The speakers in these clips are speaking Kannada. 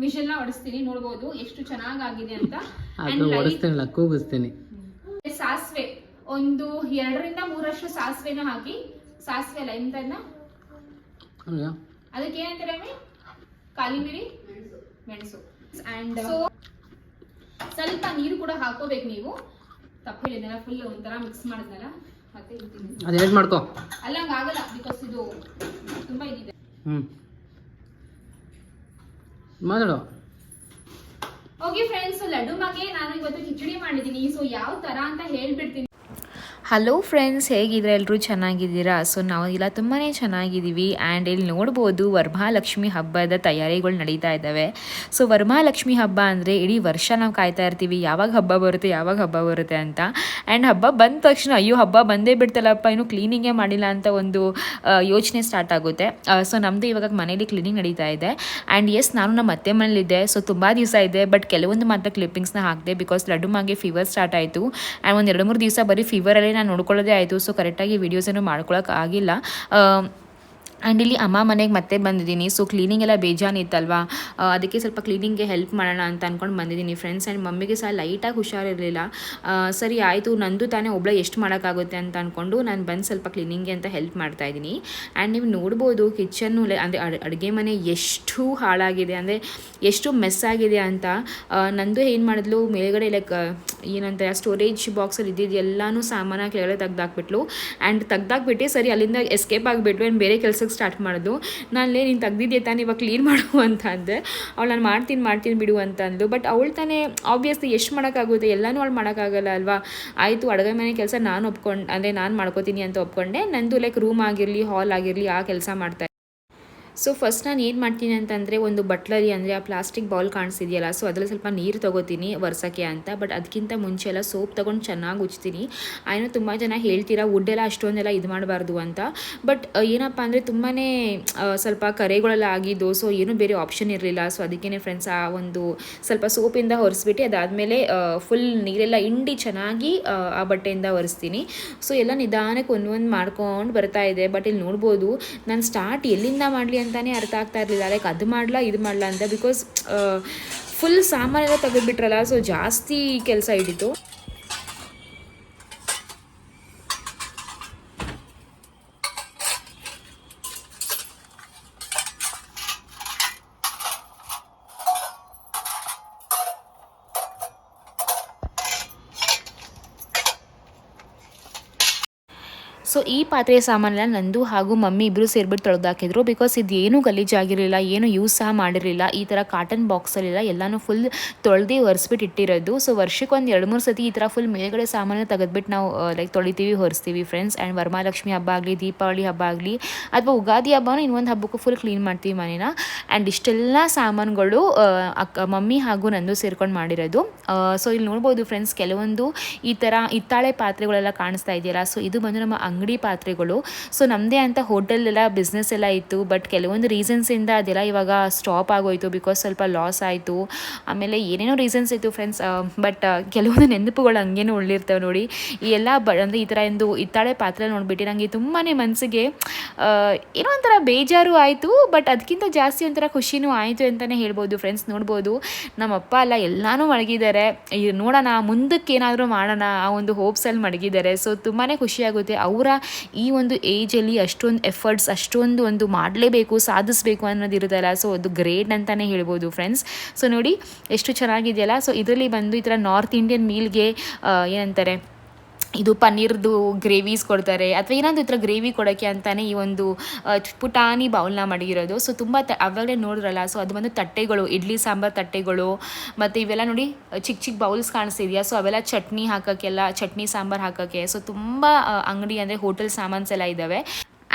ವಿಷಲ್ನ ಹೊಡಿಸ್ತೀನಿ ನೋಡ್ಬೋದು ಎಷ್ಟು ಚೆನ್ನಾಗಾಗಿದೆ ಅಂತ. ಹೊಡಿಸ್ತೇನೆ ಕೂಗಿಸ್ತೀನಿ ಸಾಸಿವೆ ಒಂದು ಎರಡರಿಂದ ಮೂರಷ್ಟು ಸಾಸಿವೆನ ಹಾಕಿ ಸಾಸಿವೆ ಅಲ್ಲ ಎಂತನ್ನ? ಅದಕ್ಕೆ ಏನಂತಾರೆ ಕಾಲಿಮಿರಿ ಮೆಣಸು. ಅಂಡ್ ಸ್ವಲ್ಪ ನೀರು ಕೂಡ ಹಾಕೋಬೇಕು ನೀವು. ತಪ್ಪು ಫುಲ್ ಒಂಥರ ಮಿಕ್ಸ್ ಮಾಡಿದ್ನಲ್ಲ ಮತ್ತೆ ಅಲ್ಲ ಹಂಗಾಗಲ್ಲ ಬಿಕಾಸ್ ಇದು ತುಂಬಾ ಇದಿದೆ. ಮಾತಾಡು. ಓಕೆ ಫ್ರೆಂಡ್ಸ್ ಲಡ್ಡು ಮಗೆ ನಾನು ಇವತ್ತು ಕಿಚಡಿ ಮಾಡಿದ್ದೀನಿ. ಸೊ ಯಾವ ತರ ಅಂತ ಹೇಳ್ಬಿಡ್ತೀನಿ. ಹಲೋ ಫ್ರೆಂಡ್ಸ್ ಹೇಗಿದ್ರೆ ಎಲ್ಲರೂ ಚೆನ್ನಾಗಿದ್ದೀರಾ? ಸೊ ನಾವು ಇಲ್ಲ ತುಂಬಾ ಚೆನ್ನಾಗಿದ್ದೀವಿ. ಆ್ಯಂಡ್ ಇಲ್ಲಿ ನೋಡ್ಬೋದು ವರಮಹಾಲಕ್ಷ್ಮಿ ಹಬ್ಬದ ತಯಾರಿಗಳು ನಡೀತಾ ಇದ್ದಾವೆ. ಸೊ ವರಮಹಾಲಕ್ಷ್ಮಿ ಹಬ್ಬ ಅಂದರೆ ಇಡೀ ವರ್ಷ ನಾವು ಕಾಯ್ತಾ ಇರ್ತೀವಿ. ಯಾವಾಗ ಹಬ್ಬ ಬರುತ್ತೆ, ಯಾವಾಗ ಹಬ್ಬ ಬರುತ್ತೆ ಅಂತ. ಆ್ಯಂಡ್ ಹಬ್ಬ ಬಂದ ತಕ್ಷಣ, ಅಯ್ಯೋ, ಹಬ್ಬ ಬಂದೇ ಬಿಡ್ತಲ್ಲಪ್ಪ, ಇನ್ನೂ ಕ್ಲೀನಿಂಗೇ ಮಾಡಿಲ್ಲ ಅಂತ ಒಂದು ಯೋಚನೆ ಸ್ಟಾರ್ಟ್ ಆಗುತ್ತೆ. ಸೊ ನಮ್ಮದು ಇವಾಗ ಮನೇಲಿ ಕ್ಲೀನಿಂಗ್ ನಡೀತಾ ಇದೆ. ಆ್ಯಂಡ್ ಎಸ್ ನಾನು ನಮ್ಮ ಅತ್ತೆ ಮನೇಲಿದ್ದೆ. ಸೊ ತುಂಬ ದಿವಸ ಇದೆ. ಬಟ್ ಕೆಲವೊಂದು ಮಾತ್ರ ಕ್ಲಿಪ್ಪಿಂಗ್ಸ್ನ ಹಾಕಿದೆ ಬಿಕಾಸ್ ಲಡ್ಡು ಮಾಗೆ ಫೀವರ್ ಸ್ಟಾರ್ಟ್ ಆಯಿತು. ಆ್ಯಂಡ್ ಒಂದು ಎರಡು ಮೂರು ದಿವಸ ಬರೀ ಫೀವರಲ್ಲೇ ನಾನು ನೋಡ್ಕೊಳ್ಳೋದೇ ಆಯಿತು ಸೊ ಕರೆಕ್ಟಾಗಿ ವೀಡಿಯೋಸನ್ನು ಮಾಡ್ಕೊಳಕ್ಕೆ ಆಗಿಲ್ಲ. ಆ್ಯಂಡ್ ಇಲ್ಲಿ ಅಮ್ಮ ಮನೆಗೆ ಮತ್ತೆ ಬಂದಿದ್ದೀನಿ. ಸೊ ಕ್ಲೀನಿಂಗ್ ಎಲ್ಲ ಬೇಜಾನಿತ್ತಲ್ವಾ ಅದಕ್ಕೆ ಸ್ವಲ್ಪ ಕ್ಲೀನಿಂಗ್ಗೆ ಹೆಲ್ಪ್ ಮಾಡೋಣ ಅಂತ ಅಂದ್ಕೊಂಡು ಬಂದಿದ್ದೀನಿ ಫ್ರೆಂಡ್ಸ್ ಆ್ಯಂಡ್ ಮಮ್ಮಿಗೆ ಸಹ ಲೈಟಾಗಿ ಹುಷಾರಿರಲಿಲ್ಲ. ಸರಿ ಆಯಿತು, ನಂದು ತಾನೇ ಒಬ್ಬಳೆ ಎಷ್ಟು ಮಾಡೋಕ್ಕಾಗುತ್ತೆ ಅಂತ ಅಂದ್ಕೊಂಡು ನಾನು ಬಂದು ಸ್ವಲ್ಪ ಕ್ಲೀನಿಂಗ್ಗೆ ಅಂತ ಹೆಲ್ಪ್ ಮಾಡ್ತಾ ಇದ್ದೀನಿ. ಆ್ಯಂಡ್ ನೀವು ನೋಡ್ಬೋದು ಕಿಚನ್ನು ಅಂದರೆ ಅಡುಗೆ ಮನೆ ಎಷ್ಟು ಹಾಳಾಗಿದೆ. ಅಂದರೆ ಎಷ್ಟು ಮೆಸ್ ಆಗಿದೆ ಅಂತ. ನಂದು ಏನು ಮಾಡಿದ್ಲು, ಮೇಲ್ಗಡೆ ಲೈಕ್ ಏನಂತ ಸ್ಟೋರೇಜ್ ಬಾಕ್ಸಲ್ಲಿ ಇದ್ದಿದ್ದು ಎಲ್ಲನೂ ಸಾಮಾನು ಕೆಳಗಡೆ ತೆಗ್ದಾಕ್ಬಿಟ್ಲು. ಆ್ಯಂಡ್ ತೆಗ್ದಾಕ್ಬಿಟ್ಟು ಸರಿ ಅಲ್ಲಿಂದ ಎಸ್ಕೇಪ್ ಆಗಿಬಿಟ್ಲು ಆ್ಯಂಡ್ ಬೇರೆ ಕೆಲಸಕ್ಕೆ ಸ್ಟಾರ್ಟ್ ಮಾಡಿದ್ಲು ನಾನು ಲೇ ನೀನು ತೆಗ್ದಿದ್ದೆ ತಾನೇ ಇವಾಗ ಕ್ಲೀನ್ ಮಾಡು ಅಂತ ಅಂದೆ. ಅವಳು ನಾನು ಮಾಡ್ತೀನಿ ಮಾಡ್ತೀನಿ ಬಿಡು ಅಂತ ಅಂದ್ಲು. ಬಟ್ ಅವಳು ತಾನೇ ಆಬ್ವಿಯಸ್ಲಿ ಎಷ್ಟು ಮಾಡೋಕ್ಕಾಗುತ್ತೆ? ಎಲ್ಲನೂ ಅವಳು ಮಾಡೋಕ್ಕಾಗಲ್ಲ ಅಲ್ವಾ? ಆಯಿತು ಅಡುಗೆ ಮನೆ ಕೆಲಸ ನಾನು ಒಪ್ಕೊಂಡು, ಅಂದರೆ ನಾನು ಮಾಡ್ಕೋತೀನಿ ಅಂತ ಒಪ್ಕೊಂಡೆ. ನಂದು ಲೈಕ್ ರೂಮ್ ಆಗಿರಲಿ ಹಾಲ್ ಆಗಿರಲಿ, ಆ ಕೆಲಸ ಮಾಡ್ತಾ ಸೊ ಫಸ್ಟ್ ನಾನು ಏನು ಮಾಡ್ತೀನಿ ಅಂತಂದರೆ ಒಂದು ಬಟ್ಲರಿ ಅಂದರೆ ಆ ಪ್ಲಾಸ್ಟಿಕ್ ಬೌಲ್ ಕಾಣಿಸಿದೆಯಲ್ಲ ಸೊ ಅದರಲ್ಲಿ ಸ್ವಲ್ಪ ನೀರು ತೊಗೋತೀನಿ ವರ್ಷಕ್ಕೆ ಅಂತ ಬಟ್ ಅದಕ್ಕಿಂತ ಮುಂಚೆ ಎಲ್ಲ ಸೋಪ್ ತೊಗೊಂಡು ಚೆನ್ನಾಗಿ ಉಜ್ತೀನಿ. ಆಯ್ನೂ ತುಂಬ ಜನ ಹೇಳ್ತೀರಾ ವುಡ್ಡೆಲ್ಲ ಅಷ್ಟೊಂದೆಲ್ಲ ಇದು ಮಾಡಬಾರ್ದು ಅಂತ. ಬಟ್ ಏನಪ್ಪ ಅಂದರೆ ತುಂಬಾ ಸ್ವಲ್ಪ ಕರೆಗಳೆಲ್ಲ ಆಗಿದ್ದು ಸೊ ಏನೂ ಬೇರೆ ಆಪ್ಷನ್ ಇರಲಿಲ್ಲ. ಸೊ ಅದಕ್ಕೇ ಫ್ರೆಂಡ್ಸ್ ಆ ಒಂದು ಸ್ವಲ್ಪ ಸೋಪಿಂದ ಒರೆಸ್ಬಿಟ್ಟು ಅದಾದಮೇಲೆ ಫುಲ್ ನೀರೆಲ್ಲ ಹಿಂಡಿ ಚೆನ್ನಾಗಿ ಆ ಬಟ್ಟೆಯಿಂದ ಒರೆಸ್ತೀನಿ. ಸೊ ಎಲ್ಲ ನಿಧಾನಕ್ಕೆ ಒಂದೊಂದು ಮಾಡ್ಕೊಂಡು ಬರ್ತಾ ಇದೆ. ಬಟ್ ಇಲ್ಲಿ ನೋಡ್ಬೋದು, ನಾನು ಸ್ಟಾರ್ಟ್ ಎಲ್ಲಿಂದ ಮಾಡಲಿ ಅಂತಲೇ ಅರ್ಥ ಆಗ್ತಾ ಇರಲಿಲ್ಲ. ಲೈಕ್ ಅದು ಮಾಡಲ, ಇದು ಮಾಡಲ ಅಂತ ಬಿಕಾಸ್ ಫುಲ್ ಸಾಮಾನೆಲ್ಲ ತೆಗೆದುಬಿಟ್ರಲ್ಲ ಸೊ ಜಾಸ್ತಿ ಕೆಲಸ ಹಿಡಿತು. ಸೊ ಈ ಪಾತ್ರೆ ಸಾಮಾನೆಲ್ಲ ನಂದು ಹಾಗೂ ಮಮ್ಮಿ ಇಬ್ಬರು ಸೇರ್ಬಿಟ್ಟು ತೊಳೆದಾಕಿದ್ರು ಬಿಕಾಸ್ ಇದು ಏನೂ ಗಲೀಜಾಗಿರಲಿಲ್ಲ ಏನು ಯೂಸ್ ಸಹ ಮಾಡಿರಲಿಲ್ಲ. ಈ ಥರ ಕಾಟನ್ ಬಾಕ್ಸಲ್ಲಿಲ್ಲ ಎಲ್ಲನೂ ಫುಲ್ ತೊಳೆದು ಒರೆಸ್ಬಿಟ್ಟು ಇಟ್ಟಿರೋದು. ಸೊ ವರ್ಷಕ್ಕೆ ಒಂದು ಎರಡು ಮೂರು ಸತಿ ಈ ಥರ ಫುಲ್ ಮೇಲ್ಗಡೆ ಸಾಮಾನು ತೆಗೆದ್ಬಿಟ್ಟು ನಾವು ಲೈಕ್ ತೊಳಿತೀವಿ, ಹೊರಿಸ್ತೀವಿ ಫ್ರೆಂಡ್ಸ್ ಆ್ಯಂಡ್ ವರಮಹಾಲಕ್ಷ್ಮಿ ಹಬ್ಬ ಆಗಲಿ, ದೀಪಾವಳಿ ಹಬ್ಬ ಆಗಲಿ, ಅಥವಾ ಉಗಾದಿ ಹಬ್ಬನೂ ಇನ್ನೊಂದು ಹಬ್ಬಕ್ಕೂ ಫುಲ್ ಕ್ಲೀನ್ ಮಾಡ್ತೀವಿ ಮನೇನ. ಆ್ಯಂಡ್ ಇಷ್ಟೆಲ್ಲ ಸಾಮಾನುಗಳು ಅಕ್ಕ, ಮಮ್ಮಿ ಹಾಗೂ ನಂದು ಸೇರ್ಕೊಂಡು ಮಾಡಿರೋದು. ಸೊ ಇಲ್ಲಿ ನೋಡ್ಬೋದು ಫ್ರೆಂಡ್ಸ್ ಕೆಲವೊಂದು ಈ ಥರ ಹಿತ್ತಾಳೆ ಪಾತ್ರೆಗಳೆಲ್ಲ ಕಾಣಿಸ್ತಾ ಇದೆಯಲ್ಲ. ಸೊ ಇದು ಬಂದು ನಮ್ಮ ಅಂಗಡಿ ಪಾತ್ರೆಗಳು. ಸೊ ನಮ್ಮದೇ ಅಂತ ಹೋಟೆಲ್ ಎಲ್ಲ ಬಿಸ್ನೆಸ್ ಎಲ್ಲ ಇತ್ತು. ಬಟ್ ಕೆಲವೊಂದು ರೀಸನ್ಸಿಂದ ಅದೆಲ್ಲ ಇವಾಗ ಸ್ಟಾಪ್ ಆಗೋಯ್ತು ಬಿಕಾಸ್ ಸ್ವಲ್ಪ ಲಾಸ್ ಆಯಿತು. ಆಮೇಲೆ ಏನೇನೋ ರೀಸನ್ಸ್ ಇತ್ತು ಫ್ರೆಂಡ್ಸ್ ಬಟ್ ಕೆಲವೊಂದು ನೆನಪುಗಳು ಹಂಗೇನೂ ಉಳ್ಳಿರ್ತವೆ ನೋಡಿ. ಈ ಎಲ್ಲ ಬ, ಅಂದರೆ ಈ ಥರ ಎಂದು ಇತ್ತಾಳೆ ಪಾತ್ರೆ ನೋಡಿಬಿಟ್ಟು ನನಗೆ ತುಂಬಾ ಮನಸ್ಸಿಗೆ ಏನೋ ಒಂಥರ ಬೇಜಾರು ಆಯಿತು. ಬಟ್ ಅದಕ್ಕಿಂತ ಜಾಸ್ತಿ ಒಂಥರ ಖುಷಿನೂ ಆಯಿತು ಅಂತಲೇ ಹೇಳ್ಬೋದು ಫ್ರೆಂಡ್ಸ್ ನೋಡ್ಬೋದು. ನಮ್ಮ ಅಪ್ಪ ಎಲ್ಲ ಎಲ್ಲನೂ ಮಡಗಿದ್ದಾರೆ ನೋಡೋಣ ಮುಂದಕ್ಕೆ ಏನಾದರೂ ಮಾಡೋಣ, ಆ ಒಂದು ಹೋಪ್ಸಲ್ಲಿ ಮಡಗಿದ್ದಾರೆ ಸೊ ತುಂಬಾ ಖುಷಿಯಾಗುತ್ತೆ ಅವರ ಈ ಒಂದು ಏಜಲ್ಲಿ ಅಷ್ಟೊಂದು ಎಫರ್ಟ್ಸ್ ಅಷ್ಟೊಂದು ಒಂದು ಮಾಡಲೇಬೇಕು, ಸಾಧಿಸಬೇಕು ಅನ್ನೋದು ಇರುತ್ತಲ್ಲ ಸೊ ಅದು ಗ್ರೇಟ್ ಅಂತಲೇ ಹೇಳ್ಬೋದು ಫ್ರೆಂಡ್ಸ್ ಸೊ ನೋಡಿ, ಎಷ್ಟು ಚೆನ್ನಾಗಿದೆಯಲ್ಲ. ಸೊ ಇದರಲ್ಲಿ ಬಂದು ಈ ಥರ ನಾರ್ತ್ ಇಂಡಿಯನ್ ಮೀಲ್ಗೆ ಏನಂತಾರೆ ಇದು ಪನ್ನೀರ್ದು ಗ್ರೇವೀಸ್ ಕೊಡ್ತಾರೆ ಅಥವಾ ಏನಾದರೂ ಈ ಥರ ಗ್ರೇವಿ ಕೊಡೋಕ್ಕೆ ಅಂತಲೇ ಈ ಒಂದು ಪುಟಾಣಿ ಬೌಲ್ನ ಮಾಡಿರೋದು. ಸೊ ತುಂಬ ತ, ಅವಾಗಲೇ ನೋಡಿದ್ರಲ್ಲ ಸೊ ಅದು ಬಂದು ತಟ್ಟೆಗಳು, ಇಡ್ಲಿ ಸಾಂಬಾರು ತಟ್ಟೆಗಳು, ಮತ್ತು ಇವೆಲ್ಲ ನೋಡಿ ಚಿಕ್ಕ ಚಿಕ್ಕ ಬೌಲ್ಸ್ ಕಾಣಿಸ್ತಿದೆಯಾ? ಸೊ ಅವೆಲ್ಲ ಚಟ್ನಿ ಹಾಕೋಕ್ಕೆಲ್ಲ, ಚಟ್ನಿ ಸಾಂಬಾರು ಹಾಕೋಕ್ಕೆ ಸೊ ತುಂಬ ಅಂಗಡಿ ಅಂದರೆ ಹೋಟೆಲ್ ಸಾಮಾನ್ಸ್ ಎಲ್ಲ ಇದ್ದಾವೆ.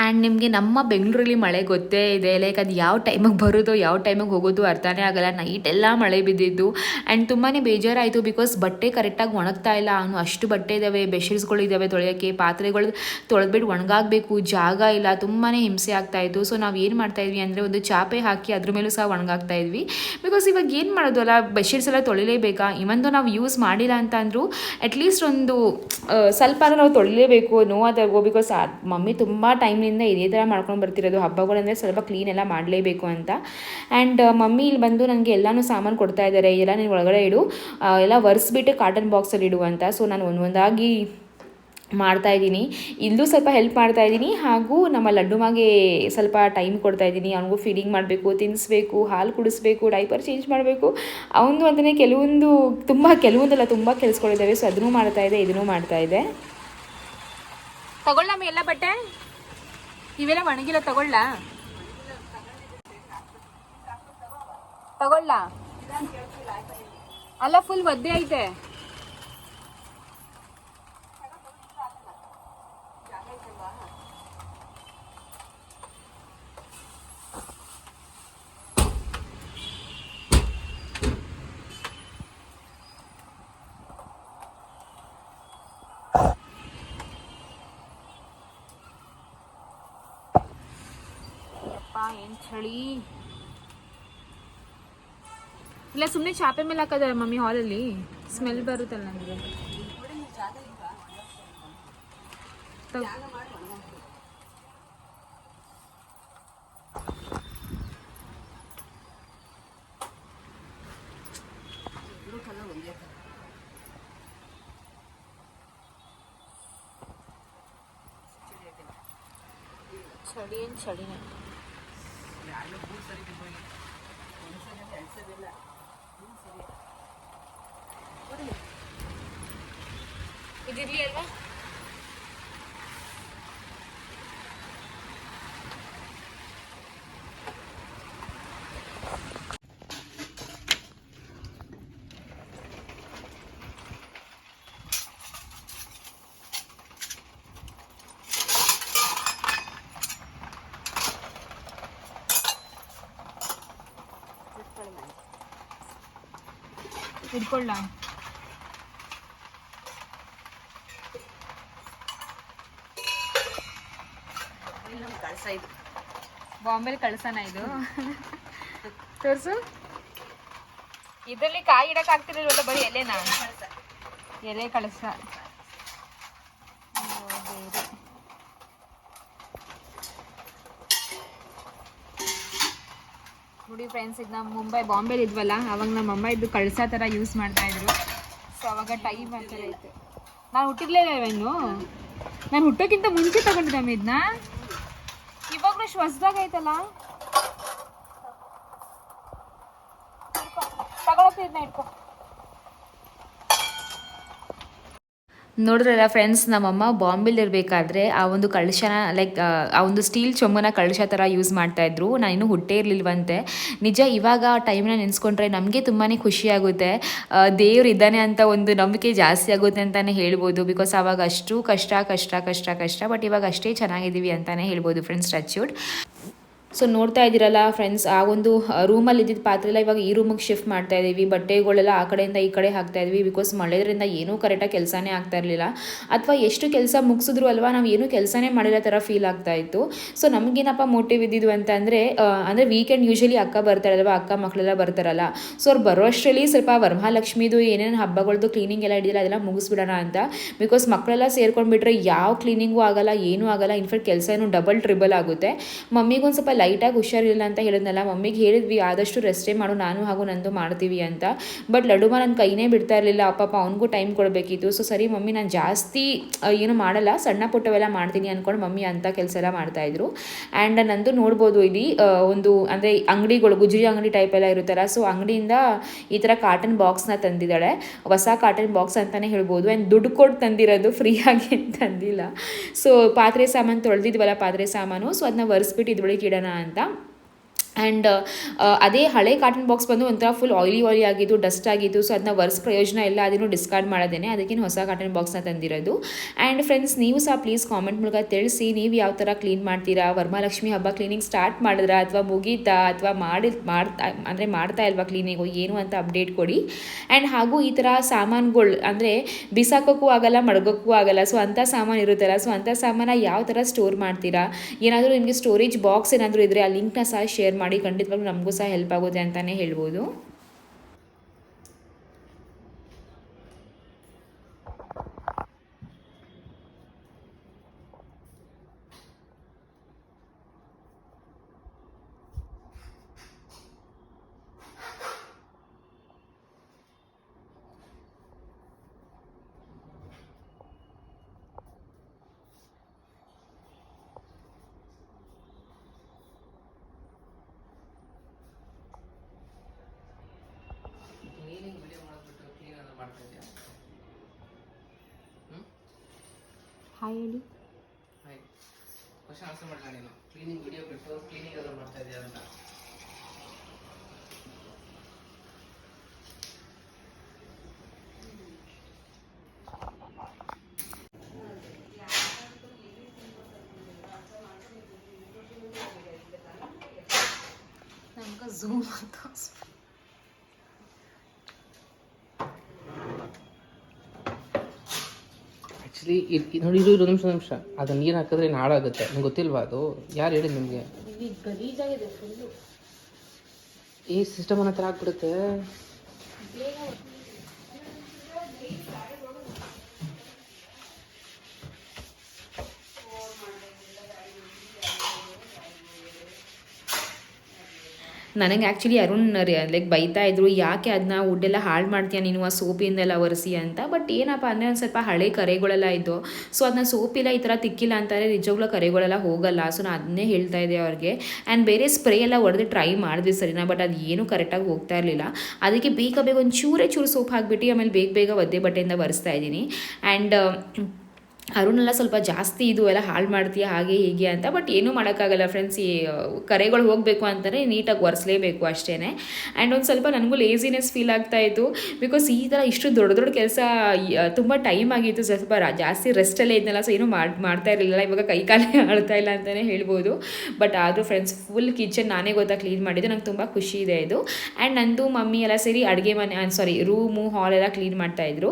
ಆ್ಯಂಡ್ ನಿಮಗೆ ನಮ್ಮ ಬೆಂಗಳೂರಲ್ಲಿ ಮಳೆ ಗೊತ್ತೇ ಇದೆ. ಲೈಕ್ ಅದು ಯಾವ ಟೈಮಿಗೆ ಬರೋದು ಯಾವ ಟೈಮಿಗೆ ಹೋಗೋದು ಅರ್ಥನೇ ಆಗಲ್ಲ. ನೈಟ್ ಎಲ್ಲ ಮಳೆ ಬಿದ್ದಿದ್ದು. ಆ್ಯಂಡ್ ತುಂಬಾ ಬೇಜಾರಾಯಿತು ಬಿಕಾಸ್ ಬಟ್ಟೆ ಕರೆಕ್ಟಾಗಿ ಒಣಗ್ತಾ ಇಲ್ಲ. ಅವನು ಅಷ್ಟು ಬಟ್ಟೆ ಇದ್ದಾವೆ ಬೆಡ್ಶೀಟ್ಸ್ಗಳು ಇದ್ದಾವೆ ತೊಳೆಯೋಕ್ಕೆ, ಪಾತ್ರೆಗಳು ತೊಳೆದ್ಬಿಟ್ಟು ಒಣಗಾಗಬೇಕು, ಜಾಗ ಇಲ್ಲ ತುಂಬಾ ಹಿಂಸೆ ಆಗ್ತಾಯಿತ್ತು ಸೊ ನಾವು ಏನು ಮಾಡ್ತಾ ಇದ್ವಿ ಅಂದರೆ ಒಂದು ಚಾಪೆ ಹಾಕಿ ಅದ್ರ ಮೇಲೂ ಸಹ ಒಣಗಾಗ್ತಾ ಇದ್ವಿ. ಬಿಕಾಸ್ ಇವಾಗ ಏನು ಮಾಡೋದು ಅಲ್ಲ ಬೆಡ್ಶೀಟ್ಸ್ ಎಲ್ಲ ತೊಳಿಲೇಬೇಕಾ? ಇವಂದು ನಾವು ಯೂಸ್ ಮಾಡಿಲ್ಲ ಅಂತ ಅಂದರೂ ಅಟ್ಲೀಸ್ಟ್ ಒಂದು ಸ್ವಲ್ಪ ನಾವು ತೊಳಿಲೇಬೇಕು ನೋವಾದಾಗೋ ಬಿಕಾಸ್ ಮಮ್ಮಿ ತುಂಬ ಟೈಮ್ ಟೈಮಿಂದ ಇದೇ ಥರ ಮಾಡ್ಕೊಂಡು ಬರ್ತಿರೋದು, ಹಬ್ಬಗಳಂದರೆ ಸ್ವಲ್ಪ ಕ್ಲೀನ್ ಎಲ್ಲ ಮಾಡಲೇಬೇಕು ಅಂತ. ಆ್ಯಂಡ್ ಮಮ್ಮಿ ಇಲ್ಲಿ ಬಂದು ನನಗೆ ಎಲ್ಲನೂ ಸಾಮಾನು ಕೊಡ್ತಾ ಇದ್ದಾರೆ ಎಲ್ಲ ನೀನು ಒಳಗಡೆ ಇಡು. ಎಲ್ಲ ಒರೆಸ್ಬಿಟ್ಟು ಕಾಟನ್ ಬಾಕ್ಸಲ್ಲಿ ಇಡು ಅಂತ. ಸೊ ನಾನು ಒಂದೊಂದಾಗಿ ಮಾಡ್ತಾ ಇದ್ದೀನಿ. ಇಲ್ಲೂ ಸ್ವಲ್ಪ ಹೆಲ್ಪ್ ಮಾಡ್ತಾ ಇದ್ದೀನಿ. ಹಾಗೂ ನಮ್ಮ ಲಡ್ಡು ಮಾಗೆ ಸ್ವಲ್ಪ ಟೈಮ್ ಕೊಡ್ತಾ ಇದ್ದೀನಿ. ಅವನಿಗೂ ಫೀಡಿಂಗ್ ಮಾಡಬೇಕು ತಿನ್ನಿಸ್ಬೇಕು ಹಾಲು ಕುಡಿಸ್ಬೇಕು ಡೈಪರ್ ಚೇಂಜ್ ಮಾಡಬೇಕು. ಅವನು ಅಂತಲೇ ಕೆಲವೊಂದು ತುಂಬ, ಕೆಲವೊಂದಲ್ಲ ತುಂಬ ಕೆಲಸಗಳಿದ್ದಾವೆ. ಸೊ ಅದನ್ನೂ ಮಾಡ್ತಾ ಇದೆ, ಇದನ್ನೂ ಮಾಡ್ತಾ ಇದೆ. ತಗೊಳ್ಳಮ್ಮ ಎಲ್ಲ ಬಟ್ಟೆ? ಇವೆಲ್ಲ ಒಣಗಿಲ್ಲ ತಗೊಳ್ಳ. ತಗೊಳ್ಳ. ಅಲ್ಲ ಫುಲ್ ಒದ್ದೆ ಐತೆ. ಚಳಿ ಇಲ್ಲ ಸುಮ್ಮನೆ ಚಾಪೆ ಮೇಲೆ ಹಾಕೋದಾರೆ ಮಮ್ಮಿ ಹಾಲಲ್ಲಿ ಸ್ಮೆಲ್ ಬರುತ್ತಲ್ಲ ನನಗೆ ಚಳಿ ಏನು ಚಳಿನೇ ಇದಿರ್ಲಿ ಅಲ್ವಾ? ಇಟ್ಕೊಳ್ಳ ಬಾಂಬೆಲಿ ಕಳ್ಸಣ ಇದು. ತೋರ್ಸು. ಇದರಲ್ಲಿ ಕಾಯಿ ಇಡಕ್ ಆಗ್ತಿರಲ್ವಲ್ಲ ಬರೀ ಎಲೆನಾ? ಎಲೆ ಕಳಸ. ನೋಡಿ ಫ್ರೆಂಡ್ಸ್ ಇದು ನಮ್ಮ ಮುಂಬೈ, ಬಾಂಬೆಲಿ ಇದ್ವಲ್ಲ, ಅವಾಗ ನಮ್ಮ ಅಮ್ಮ ಇದು ಕಳ್ಸ ಥರ ಯೂಸ್ ಮಾಡ್ತಾ ಇದ್ರು. ಸೊ ಅವಾಗ ಟೈಮ್ ಥರ ಇತ್ತು. ನಾನು ಹುಟ್ಟಿರ್ಲೇ ಇನ್ನು? ನಾನು ಹುಟ್ಟೋಕ್ಕಿಂತ ಮುಂಚೆ ತಗೊಂಡಿದ್ದಮ್ಮ ಇದನ್ನ ಇವಾಗಲೂ ಅಷ್ಟು ಹೊಸ್ದಾಗ ಐತಲ್ಲ ತಗೊಳಕ್ಕೆ ಇದನ್ನ ನೋಡಿದ್ರಲ್ಲ ಫ್ರೆಂಡ್ಸ್ ನಮ್ಮಮ್ಮ ಬಾಂಬೆಲಿ ಇರಬೇಕಾದ್ರೆ ಆ ಒಂದು ಕಳಶನ ಲೈಕ್ ಆ ಒಂದು ಸ್ಟೀಲ್ ಚೊಂಬನ ಕಳಶ ಥರ ಯೂಸ್ ಮಾಡ್ತಾಯಿದ್ರು ನಾನು ಇನ್ನೂ ಹುಟ್ಟೇ ಇರಲಿಲ್ವಂತೆ. ನಿಜ ಇವಾಗ ಆ ಟೈಮ್ನ ನೆನೆಸ್ಕೊಂಡ್ರೆ ನಮಗೆ ತುಂಬಾ ಖುಷಿಯಾಗುತ್ತೆ ದೇವ್ರು ಇದ್ದಾನೆ ಅಂತ ಒಂದು ನಂಬಿಕೆ ಜಾಸ್ತಿ ಆಗುತ್ತೆ ಅಂತಲೇ ಹೇಳ್ಬೋದು. ಬಿಕಾಸ್ ಆವಾಗ ಅಷ್ಟು ಕಷ್ಟ ಕಷ್ಟ ಕಷ್ಟ ಕಷ್ಟ ಬಟ್ ಇವಾಗ ಅಷ್ಟೇ ಚೆನ್ನಾಗಿದ್ದೀವಿ ಅಂತಲೇ ಹೇಳ್ಬೋದು ಫ್ರೆಂಡ್ಸ್ ಟಚ್ಯೂಡ್ ಸೊ ನೋಡ್ತಾ ಇದ್ದೀರಲ್ಲ ಫ್ರೆಂಡ್ಸ್ ಆ ಒಂದು ರೂಮಲ್ಲಿ ಇದ್ದಿದ್ದ ಪಾತ್ರೆ ಎಲ್ಲ ಇವಾಗ ಈ ರೂಮಿಗೆ ಶಿಫ್ಟ್ ಮಾಡ್ತಾ ಇದ್ದೀವಿ ಬಟ್ಟೆಗಳೆಲ್ಲ ಆ ಕಡೆಯಿಂದ ಈ ಕಡೆ ಹಾಕ್ತಾ ಇದ್ವಿ ಬಿಕಾಸ್ ಮಳೆದ್ರಿಂದ ಏನೂ ಕರೆಕ್ಟಾಗಿ ಕೆಲಸನೇ ಆಗ್ತಾ ಇರಲಿಲ್ಲ. ಅಥವಾ ಎಷ್ಟು ಕೆಲಸ ಮುಗಿಸಿದ್ರು ಅಲ್ವಾ, ನಾವು ಏನೂ ಕೆಲಸನೇ ಮಾಡಿರೋ ಥರ ಫೀಲ್ ಆಗ್ತಾ ಇತ್ತು. ಸೊ ನಮಗೇನಪ್ಪ ಮೋಟಿವ್ ಇದ್ದಿದ್ದು ಅಂತಂದರೆ ಅಂದರೆ ವೀಕೆಂಡ್ ಯೂಶಲಿ ಅಕ್ಕ ಬರ್ತಾರಲ್ವ ಅಕ್ಕ ಮಕ್ಕಳೆಲ್ಲ ಬರ್ತಾರಲ್ಲ. ಸೊ ಅವ್ರು ಬರೋಷ್ಟರಲ್ಲಿ ಸ್ವಲ್ಪ ವರಮಹಾಲಕ್ಷ್ಮಿದು ಏನೇನು ಹಬ್ಬಗಳದ್ದು ಕ್ಲೀನಿಂಗ್ ಎಲ್ಲ ಹಿಡಿದಿಲ್ಲ, ಅದೆಲ್ಲ ಮುಗಿಸ್ಬಿಡೋಣ ಅಂತ. ಬಿಕಾಸ್ ಮಕ್ಕಳೆಲ್ಲ ಸೇರ್ಕೊಂಡ್ಬಿಟ್ರೆ ಯಾವ ಕ್ಲೀನಿಂಗು ಆಗಲ್ಲ, ಏನೂ ಆಗಲ್ಲ. ಇನ್ಫ್ಯಾಕ್ಟ್ ಕೆಲಸ ಏನು ಡಬಲ್ ಟ್ರಿಬಲ್ ಆಗುತ್ತೆ. ಮಮ್ಮಿಗೊಂದು ಸ್ವಲ್ಪ ಲೈಟಾಗಿ ಹುಷಾರಿಲ್ಲ ಅಂತ ಹೇಳಿದ್ನಲ್ಲ, ಮಮ್ಮಿಗೆ ಹೇಳಿದ್ವಿ, ಆದಷ್ಟು ರೆಸ್ಟೇ ಮಾಡು, ನಾನು ಹಾಗೂ ನಂದು ಮಾಡ್ತೀವಿ ಅಂತ. ಬಟ್ ಲಡುಮ ನನ್ನ ಕೈನೇ ಬಿಡ್ತಾ ಇರಲಿಲ್ಲ ಅಪ್ಪಪ್ಪ ಅವ್ನಿಗೂ ಟೈಮ್ ಕೊಡಬೇಕಿತ್ತು. ಸೊ ಸರಿ ಮಮ್ಮಿ, ನಾನು ಜಾಸ್ತಿ ಏನು ಮಾಡಲ್ಲ, ಸಣ್ಣ ಪುಟ್ಟವೆಲ್ಲ ಮಾಡ್ತೀನಿ ಅಂದ್ಕೊಂಡು ಮಮ್ಮಿ ಅಂಥ ಕೆಲಸ ಎಲ್ಲ ಮಾಡ್ತಾಯಿದ್ರು ಆ್ಯಂಡ್ ನಂದು ನೋಡ್ಬೋದು ಇಲ್ಲಿ ಒಂದು ಅಂದರೆ ಅಂಗಡಿಗಳು, ಗುಜರಿ ಅಂಗಡಿ ಟೈಪ್ ಎಲ್ಲ ಇರುತ್ತಲ್ಲ ಸೊ ಅಂಗಡಿಯಿಂದ ಈ ಥರ ಕಾಟನ್ ಬಾಕ್ಸ್ನ ತಂದಿದ್ದಾಳೆ. ಹೊಸ ಕಾಟನ್ ಬಾಕ್ಸ್ ಅಂತಲೇ ಹೇಳ್ಬೋದು. ಆ್ಯಂಡ್ ದುಡ್ಡು ಕೊಟ್ಟು ತಂದಿರೋದು ಫ್ರೀಯಾಗಿ ತಂದಿಲ್ಲ ಸೊ ಪಾತ್ರೆ ಸಾಮಾನು ತೊಳೆದಿದ್ವಲ್ಲ ಪಾತ್ರೆ ಸಾಮಾನು ಸೊ ಅದನ್ನ ಒರೆಸ್ಬಿಟ್ಟು ಇದ್ರೊಳಗೆ ಇಡೋಣ ಅಂತ ಆ್ಯಂಡ್ ಅದೇ ಹಳೆ ಕಾಟನ್ ಬಾಕ್ಸ್ ಬಂದು ಒಂಥರ ಫುಲ್ ಆಯ್ಲಿ ಆಯಿಲಿ ಆಗಿದ್ದು ಡಸ್ಟ್ ಆಗಿದ್ದು ಸೊ ಅದನ್ನ ವರ್ಸ್ ಪ್ರಯೋಜನ ಇಲ್ಲ ಅದನ್ನು ಡಿಸ್ಕಾರ್ಡ್ ಮಾಡೋದೇನೆ ಅದಕ್ಕೇನು ಹೊಸ ಕಾಟನ್ ಬಾಕ್ಸ್ನ ತಂದಿರೋದು. ಆ್ಯಂಡ್ ಫ್ರೆಂಡ್ಸ್ ನೀವು ಸಹ ಪ್ಲೀಸ್ ಕಾಮೆಂಟ್ ಮೂಲಕ ತಿಳಿಸಿ, ನೀವು ಯಾವ ಥರ ಕ್ಲೀನ್ ಮಾಡ್ತೀರಾ, ವರಮಹಾಲಕ್ಷ್ಮಿ ಹಬ್ಬ ಕ್ಲೀನಿಂಗ್ ಸ್ಟಾರ್ಟ್ ಮಾಡಿದ್ರಾ, ಅಥವಾ ಮುಗೀತಾ, ಅಥವಾ ಮಾಡಿ ಮಾಡ್ತಾ, ಅಂದರೆ ಮಾಡ್ತಾ ಇಲ್ವಾ ಕ್ಲೀನಿಂಗು ಏನು ಅಂತ ಅಪ್ಡೇಟ್ ಕೊಡಿ. ಆ್ಯಂಡ್ ಹಾಗೂ ಈ ಥರ ಸಾಮಾನುಗಳು, ಅಂದರೆ ಬಿಸಾಕೋಕ್ಕೂ ಆಗಲ್ಲ, ಮಡಗೋಕ್ಕೂ ಆಗಲ್ಲ ಸೊ ಅಂಥ ಸಾಮಾನು ಇರುತ್ತಲ್ಲ ಸೊ ಅಂಥ ಸಾಮಾನ ಯಾವ ಥರ ಸ್ಟೋರ್ ಮಾಡ್ತೀರಾ? ಏನಾದರೂ ನಿಮಗೆ ಸ್ಟೋರೇಜ್ ಬಾಕ್ಸ್ ಏನಾದರೂ ಇದ್ದರೆ ಆ ಲಿಂಕ್ನ ಸಹ ಶೇರ್ ಮಾಡಿ. ಖಂಡಿತವಾಗ್ಲೂ ನಮಗೂ ಸಹ ಹೆಲ್ಪ್ ಆಗುತ್ತೆ ಅಂತಲೇ ಹೇಳ್ಬೋದು ಮಾಡ್ತಾ ಇದೆಯಾ ಹ್ಞೂ ಹಾಯ್ ಹೇಳಿ. ಹಾಯ್ ಕ್ವಶನ್ ಆನ್ಸರ್ ಮಾಡಲ್ಲ ನೀನು ಕ್ಲೀನಿಂಗ್ ವಿಡಿಯೋ ಬಿಟ್ಟು ಕ್ಲೀನಿಂಗ್ ಎಲ್ಲ ಮಾಡ್ತಾ ಇದೆಯಾ ಅಂತ ನಮ್ಗೆ ಝೂಮ್ ಅಂತ ಆ್ಯಕ್ಚುಲಿ ನೋಡಿ ಇದು ಒಂದು ನಿಮಿಷ ನಿಮಿಷ. ಅದು ನೀರು ಹಾಕಿದ್ರೆ ಏನು ಹಾಳಾಗುತ್ತೆ. ನಿಮ್ಗೆ ಗೊತ್ತಿಲ್ವಾ ಅದು? ಯಾರು ಹೇಳಿ ನಿಮಗೆ? ಈ ಸಿಸ್ಟಮ್ ಅನ್ನೋ ಥರ ಆಗ್ಬಿಡುತ್ತೆ ನನಗೆ ಆ್ಯಕ್ಚುಲಿ ಅರುಣ್ ಲೈಕ್ ಬೈತಾ ಇದ್ರು, ಯಾಕೆ ಅದನ್ನ ವುಡ್ಡೆಲ್ಲ ಹಾಳು ಮಾಡ್ತೀಯ ನೀನು ಆ ಸೋಪಿಂದೆಲ್ಲ ಒರೆಸಿ ಅಂತ? ಬಟ್ ಏನಪ್ಪ ಅಂದರೆ ಒಂದು ಸ್ವಲ್ಪ ಹಳೆ ಕರೆಗಳೆಲ್ಲ ಇದ್ದು ಸೊ ಅದನ್ನ ಸೋಪಿಲ್ಲ ಈ ಥರ ತಿಕ್ಕಿಲ್ಲ ಅಂತಾರೆ, ನಿಜವಾಗ್ಲೂ ಕರೆಗಳೆಲ್ಲ ಹೋಗಲ್ಲ. ಸೊ ನಾನು ಅದನ್ನೇ ಹೇಳ್ತಾ ಇದ್ದೆ ಅವ್ರಿಗೆ. ಆ್ಯಂಡ್ ಬೇರೆ ಸ್ಪ್ರೇ ಎಲ್ಲ ಹೊಡೆದು ಟ್ರೈ ಮಾಡಿದ್ವಿ ಸರಿನಾ ಬಟ್ ಅದು ಏನೂ ಕರೆಕ್ಟಾಗಿ ಹೋಗ್ತಾ ಇರಲಿಲ್ಲ. ಅದಕ್ಕೆ ಬೇಗ ಬೇಗ ಒಂದು ಚೂರೇ ಚೂರು ಸೋಪ್ ಹಾಕ್ಬಿಟ್ಟು, ಆಮೇಲೆ ಬೇಗ ಬೇಗ ಒದ್ದೆ ಬಟ್ಟೆಯಿಂದ ಒರೆಸ್ತಾ ಇದ್ದೀನಿ. ಆ್ಯಂಡ್ ಅರುಣೆಲ್ಲ ಸ್ವಲ್ಪ ಜಾಸ್ತಿ ಇದು ಎಲ್ಲ ಹಾಳು ಮಾಡ್ತೀಯ, ಹಾಗೆ ಹೀಗೆ ಅಂತ ಬಟ್ ಏನೂ ಮಾಡೋಕ್ಕಾಗಲ್ಲ ಫ್ರೆಂಡ್ಸ್ ಈ ಕರೆಗಳು ಹೋಗಬೇಕು ಅಂತಲೇ ನೀಟಾಗಿ ಒರೆಸಲೇಬೇಕು ಅಷ್ಟೇ ಆ್ಯಂಡ್ ಒಂದು ಸ್ವಲ್ಪ ನನಗೂ ಲೇಸಿನೆಸ್ ಫೀಲ್ ಆಗ್ತಾ ಇತ್ತು ಬಿಕಾಸ್ ಈ ಥರ ಇಷ್ಟು ದೊಡ್ಡ ದೊಡ್ಡ ಕೆಲಸ ತುಂಬ ಟೈಮ್ ಆಗಿತ್ತು ಸ್ವಲ್ಪ ಜಾಸ್ತಿ ರೆಸ್ಟಲ್ಲೇ ಇದ್ನಲ್ಲ ಸೊ ಏನೂ ಮಾಡಿ, ಮಾಡ್ತಾ ಇರಲಿಲ್ಲ, ಇವಾಗ ಕೈ ಕಾಲೇ ಆಳ್ತಾ ಇಲ್ಲ ಅಂತಲೇ ಹೇಳ್ಬೋದು. ಬಟ್ ಆದರೂ ಫ್ರೆಂಡ್ಸ್ ಫುಲ್ ಕಿಚನ್ ನಾನೇ ಗೊತ್ತಾಗ ಕ್ಲೀನ್ ಮಾಡಿದ್ದು, ನಂಗೆ ತುಂಬ ಖುಷಿ ಇದೆ ಇದು. ಆ್ಯಂಡ್ ನಂದು ಮಮ್ಮಿ ಎಲ್ಲ ಸೇರಿ ಅಡುಗೆ ಮನೆ ಸಾರಿ ರೂಮು ಹಾಲ್ ಎಲ್ಲ ಕ್ಲೀನ್ ಮಾಡ್ತಾಯಿದ್ರು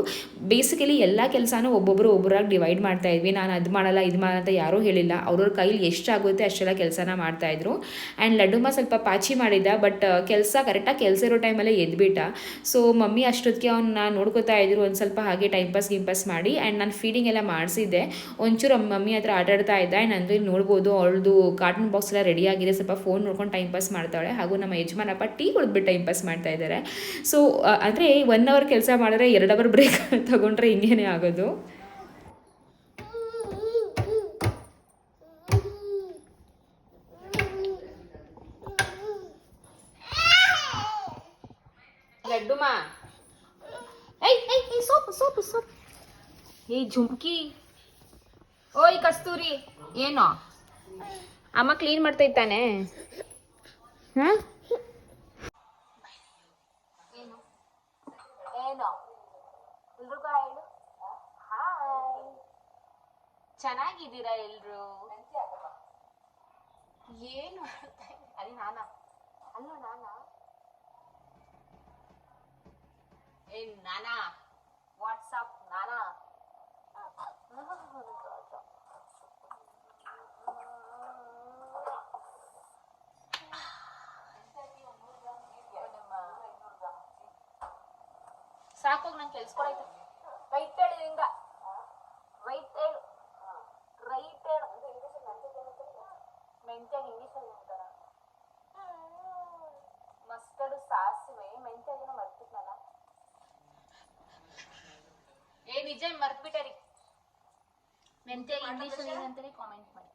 ಬೇಸಿಕಲಿ ಎಲ್ಲ ಕೆಲಸನೂ ಒಬ್ಬೊಬ್ಬರು ಒಬ್ಬರಾಗಿ ಡಿವೈಡ್ ಮಾಡ್ತಾ ಇದ್ವಿ. ನಾನು ಅದು ಮಾಡಲ್ಲ, ಇದು ಮಾಡಲ್ಲ ಅಂತ ಯಾರೂ ಹೇಳಿಲ್ಲ. ಅವ್ರವ್ರ ಕೈಲಿ ಎಷ್ಟಾಗುತ್ತೆ ಅಷ್ಟೆಲ್ಲ ಕೆಲಸನ ಮಾಡ್ತಾಯಿದ್ರು ಆ್ಯಂಡ್ ಲಡ್ಡುಮ್ಮ ಸ್ವಲ್ಪ ಪಾಚಿ ಮಾಡಿದ್ದ ಬಟ್ ಕೆಲಸ ಕರೆಕ್ಟಾಗಿ ಕೆಲಸ ಇರೋ ಟೈಮಲ್ಲೇ ಎದ್ಬಿಟ್ಟ. ಸೊ ಮಮ್ಮಿ ಅಷ್ಟೊತ್ತಿಗೆ ಅವ್ನ ನೋಡ್ಕೋತಾ ಇದ್ರು, ಒಂದು ಸ್ವಲ್ಪ ಹಾಗೆ ಟೈಮ್ ಪಾಸ್ ಗಿಮ್ ಪಾಸ್ ಮಾಡಿ. ಆ್ಯಂಡ್ ನಾನು ಫೀಡಿಂಗ್ ಎಲ್ಲ ಮಾಡಿಸಿದ್ದೆ. ಒಂಚೂರು ಮಮ್ಮಿ ಹತ್ರ ಆಟ ಆಡ್ತಾ ಇದ್ದ. ಆ್ಯಂಡ್ ಇಲ್ಲಿ ನೋಡ್ಬೋದು, ಅವಳದು ಕಾರ್ಟೂನ್ ಬಾಕ್ಸ್ ಎಲ್ಲ ರೆಡಿ ಆಗಿದೆ. ಸ್ವಲ್ಪ ಫೋನ್ ನೋಡ್ಕೊಂಡು ಟೈಮ್ ಪಾಸ್ ಮಾಡ್ತಾಳೆ. ಹಾಗೂ ನಮ್ಮ ಯಜಮಾನಪ್ಪ ಟೀ ಕುಡಿದ್ಬಿಟ್ಟು ಟೈಮ್ ಪಾಸ್ ಮಾಡ್ತಾ ಇದ್ದಾರೆ. ಸೊ ಅಂದರೆ ಒನ್ ಅವರ್ ಕೆಲಸ ಮಾಡಿದ್ರೆ ಎರಡು ಅವರ್ ಬ್ರೇಕ್ ತಗೊಂಡ್ರೆ ಹಿಂಗೇನೆ ಆಗೋದು. ಲಡ್ಡುಮಾ ಏಯ್ ಏಯ್ ಈ ಸೋಪು ಸೋಪು ಸೋಪು. ಏ ಝುಮ್ಕಿ ಓಯ್ ಕಸ್ತೂರಿ. ಏನೋ. ಅಮ್ಮ ಕ್ಲೀನ್ ಮಾಡ್ತಾ ಇದ್ದಾನೆ. ಹಾಂ ಏನು ಏನು ಎಲ್ರಿಗೂ ಹೇಳು ಹಾಯ್ ಚೆನ್ನಾಗಿದ್ದೀರಾ ಎಲ್ರು ಏನು ಅದೇ ನಾನಾ ಅಲ್ಲ ನಾನಾ ಏ ನಾನಾ ವಾಟ್ಸಪ್ ನಾನಾ ಸಾಕೋಗ್ ನಂಗೆ ಕೆಲ್ಸ್ಕೊಳೈತೆ ರೈಟ್ ಹೇಳಿ ಹಿಂಗ ರೈಟ್ ಹೇಳು ರೈಟ್ ಹೇಳು ಮೆಂತ್ಯಾಗ ಇಂಗ್ಲೀಷಲ್ಲಿ ಅಂತಾರ ಮಸ್ಟರ್ಡ್ ಸಾಸಿವೆ ಮೆಂತ್ಯಾಗೇನೋ ಮರ್ತಿದ್ನಲ್ಲ ಏ ನಿಜ ಮರ್ತ್ಬಿಟ್ಟೆ ರೀ ಮೆಂತ್ಯ ಇಂಗ್ಲೀಷಲ್ಲಿ ಏನಂತಾರೆ ಕಾಮೆಂಟ್ ಮಾಡಿ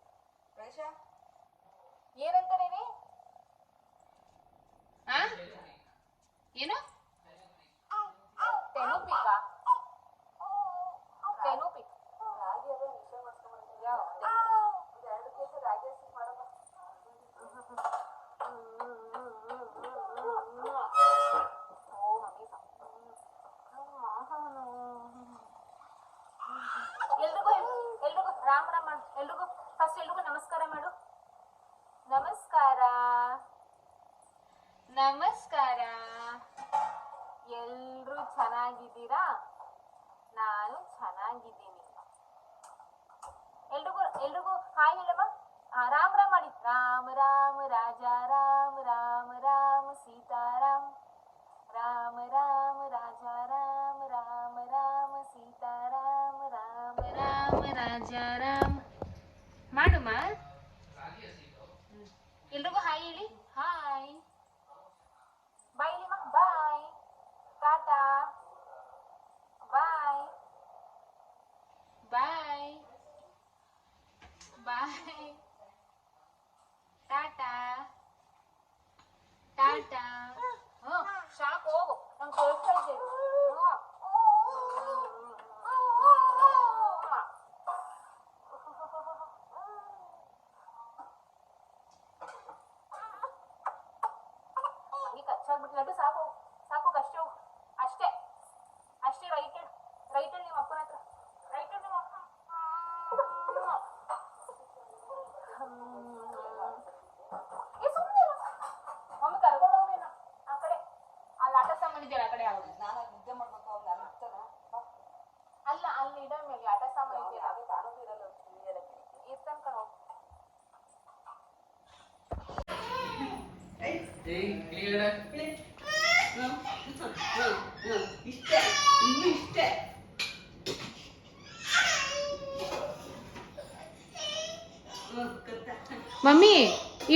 ಏನಂತಾರೆ ರೀ ಆ ಏನು ಟೆನೋಪಿಕ ಟೆನೋಪಿಕ್ ಯಾವ ಎಲ್ರಿಗೂ ಎಲ್ರಿಗೂ ರಾಮ್ ರಾಮ್ ಮಾಡು ಎಲ್ರಿಗೂ ಫಸ್ಟ್ ಎಲ್ರಿಗೂ ನಮಸ್ಕಾರ ಮಾಡು ನಮಸ್ಕಾರ ನಮಸ್ಕಾರ ಎಲ್ರೂ ಚೆನ್ನಾಗಿದ್ದೀರಾ? ನಾನು ಚೆನ್ನಾಗಿದ್ದೀನಿ. ಎಲ್ರಿಗೂ ಎಲ್ರಿಗೂ ಹಾಯ್ ಹೇಳಮ್ಮ. ಆ, ರಾಮ್ ರಾಮ್ ಮಾಡಿ. ರಾಮ ರಾಮ ರಾಜ ರಾಮ ರಾಮ ರಾಮ ಸೀತಾರಾಮ್. ರಾಮ ರಾಮ ರಾಜ ರಾಮ ರಾಮ ರಾಮ ಸೀತಾರಾಮ ರಾಮ ರಾಮ ರಾಜ ರಾಮ. ಮಾಡುಮ್ಮ? ಎಲ್ರಿಗೂ ಹಾಯ್ ಹೇಳಿ. Bye. Bye. Tata. Tata. Oh, sako. Ang colorful din. Sabi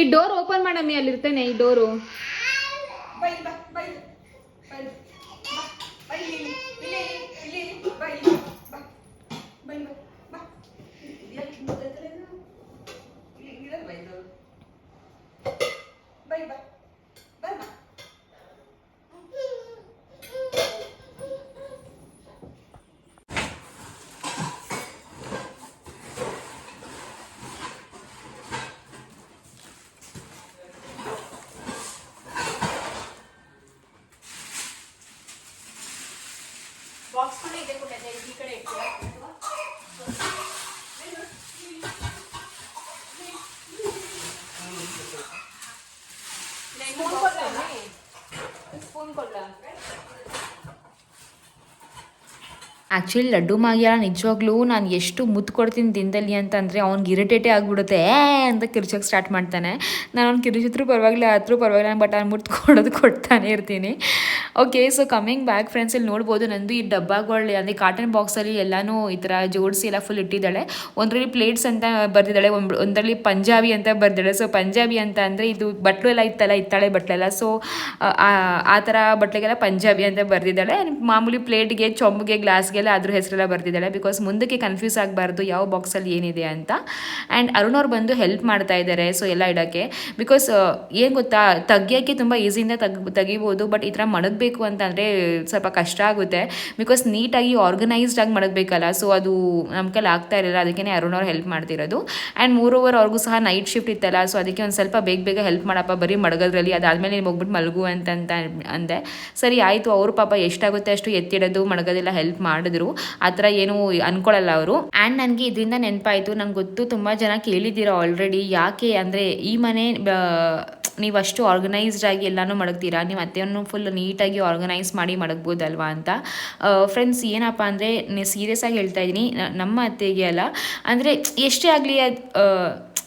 ಈ ಡೋರ್ ಓಪನ್ ಮಾಡಮ್ಮಿ ಅಲ್ಲಿ ಇರ್ತೇನೆ ಈ ಡೋರು ಬೈ ಬಾ ಬೈ ಬೈ ಬಾ ಬೈ ಇಲ್ಲಿ ಇಲ್ಲಿ ಇಲ್ಲಿ ಇಲ್ಲಿ ಬೈ ಇಲ್ಲಿ ಬಾ ಬೈ ಬಾ ಬಾ ಯಾಕೆ ಮುದ್ದೈತಲ್ಲ ಇದು? ಇಲ್ಲಿ ಇರಲ್ಲ ಬೈ ಇದು ಬೈ ಬಾ ಬಾ ಬಾ ಬಾಕ್ಸ್ ಕೂಡ ಇದೆ ಕೊಟ್ಟಿದ್ದೆ ಈ ಕಡೆ ಆ್ಯಕ್ಚುಲಿ ಲಡ್ಡು ಮಾಗಿಯಲ್ಲ ನಿಜವಾಗ್ಲೂ ನಾನು ಎಷ್ಟು ಮುತ್ತು ಕೊಡ್ತೀನಿ ದಿನದಲ್ಲಿ ಅಂತಂದರೆ ಅವ್ನಿಗೆ ಇರಿಟೇಟೇ ಆಗಿಬಿಡುತ್ತೆ. ಏ ಅಂತ ಕಿರ್ಚೋಕೆ ಸ್ಟಾರ್ಟ್ ಮಾಡ್ತಾನೆ. ನಾನು ಅವ್ನು ಕಿರುಚಿದ್ರು ಪರವಾಗಿಲ್ಲ ಆದರೂ ಪರವಾಗಿಲ್ಲ ಬಟ್ ಅವ್ನು ಮುತ್ತು ಕೊಡೋದು ಕೊಡ್ತಾನೆ ಇರ್ತೀನಿ. Okay so coming back friends ಇಲ್ಲಿ ನೋಡ್ಬೋದು ನಂದು ಈ ಡಬ್ಬಗಳು ಅಂದರೆ ಕಾಟನ್ ಬಾಕ್ಸಲ್ಲಿ ಎಲ್ಲನೂ ಈ ಥರ ಜೋಡಿಸಿ ಎಲ್ಲ ಫುಲ್ ಇಟ್ಟಿದ್ದಾಳೆ. ಒಂದರಲ್ಲಿ ಪ್ಲೇಟ್ಸ್ ಅಂತ ಬರ್ದಿದ್ದಾಳೆ, ಒಂದು, ಒಂದರಲ್ಲಿ ಪಂಜಾಬಿ ಅಂತ ಬರ್ದಿದ್ದಾಳೆ. ಸೊ ಪಂಜಾಬಿ ಅಂತ ಅಂದರೆ ಇದು ಬಟ್ಲು ಎಲ್ಲ ಇತ್ತಲ್ಲ, ಇತ್ತಾಳೆ ಬಟ್ಲೆಲ್ಲ. ಸೊ ಆ ಥರ ಬಟ್ಲಿಗೆಲ್ಲ ಪಂಜಾಬಿ ಅಂತ ಬರ್ದಿದ್ದಾಳೆ. ಮಾಮೂಲಿ ಪ್ಲೇಟ್ಗೆ ಚೊಂಬಿಗೆ ಗ್ಲಾಸ್ಗೆಲ್ಲ ಅದ್ರ ಹೆಸರೆಲ್ಲ ಬರ್ದಿದ್ದಾಳೆ. ಬಿಕಾಸ್ ಮುಂದಕ್ಕೆ ಕನ್ಫ್ಯೂಸ್ ಆಗಬಾರ್ದು ಯಾವ ಬಾಕ್ಸಲ್ಲಿ ಏನಿದೆ ಅಂತ. ಆ್ಯಂಡ್ ಅರುಣ್ ಅವ್ರು ಬಂದು ಹೆಲ್ಪ್ ಮಾಡ್ತಾ ಇದ್ದಾರೆ ಸೊ ಎಲ್ಲ ಇಡೋಕ್ಕೆ. ಬಿಕಾಸ್ ಏನು ಗೊತ್ತಾ ತೆಗಿಯೋಕ್ಕೆ ತುಂಬ ಈಸಿಯಿಂದ ತೆಗ್, ತೆಗಿಬೋದು ಬಟ್ ಈ ಥರ ಮಡಗಬೇಕು ಅಂತಂದರೆ ಸ್ವಲ್ಪ ಕಷ್ಟ ಆಗುತ್ತೆ. ಬಿಕಾಸ್ ನೀಟಾಗಿ ಆರ್ಗನೈಸ್ಡ್ ಆಗಿ ಮಡಗಬೇಕಲ್ಲ ಸೊ ಅದು ನಮ್ಮ ಕೈಲಿ ಆಗ್ತಾ ಇರಲಿಲ್ಲ ಅದಕ್ಕೆ ಅರುಣ್ ಅವ್ರು ಹೆಲ್ಪ್ ಮಾಡ್ತಿರೋದು. ಆ್ಯಂಡ್ ಮೂರ್ ಓವರ್ ಅವ್ರಿಗೂ ಸಹ ನೈಟ್ ಶಿಫ್ಟ್ ಇತ್ತಲ್ಲ ಸೊ ಅದಕ್ಕೆ ಒಂದು ಸ್ವಲ್ಪ ಬೇಗ ಬೇಗ ಹೆಲ್ಪ್ ಮಾಡಪ್ಪ, ಬರೀ ಮಡಗೋದ್ರಲ್ಲಿ, ಅದಾದಮೇಲೆ ನೀವು ಹೋಗ್ಬಿಟ್ಟು ಮಲಗು ಅಂತಂತ ಅಂದೆ. ಸರಿ, ಆಯಿತು, ಅವರು ಪಾಪ ಎಷ್ಟಾಗುತ್ತೆ ಅಷ್ಟು ಎತ್ತಿಡೋದು, ಮಡಗೋದೆಲ್ಲ ಹೆಲ್ಪ್ ಮಾಡಿದ್ರು. ಆ ಥರ ಏನು ಅನ್ಕೊಳ್ಳಲ್ಲ ಅವರು. ಆ್ಯಂಡ್ ನನಗೆ ಇದರಿಂದ ನೆನಪಾಯಿತು, ನಂಗೆ ಗೊತ್ತು, ತುಂಬ ಜನ ಕೇಳಿದ್ದೀರಾ ಆಲ್ರೆಡಿ ಯಾಕೆ ಅಂದರೆ ಈ ಮನೆ ನೀವು ಅಷ್ಟು ಆರ್ಗನೈಸ್ಡ್ ಆಗಿ ಎಲ್ಲನೂ ಮಡಗ್ತೀರಾ? ನೀವು ಅತ್ತೆಯನ್ನು ಫುಲ್ ನೀಟಾಗಿ ಆರ್ಗನೈಸ್ ಮಾಡಿ ಮಡಗ್ಬೋದಲ್ವಾ ಅಂತ. ಫ್ರೆಂಡ್ಸ್ ಏನಪ್ಪ ಅಂದರೆ ಸೀರಿಯಸ್ ಆಗಿ ಹೇಳ್ತಾ ಇದ್ದೀನಿ ನಮ್ಮ ಅತ್ತೆಗೆ ಅಲ್ಲ. ಅಂದರೆ, ಎಷ್ಟೇ ಆಗಲಿ ಅದು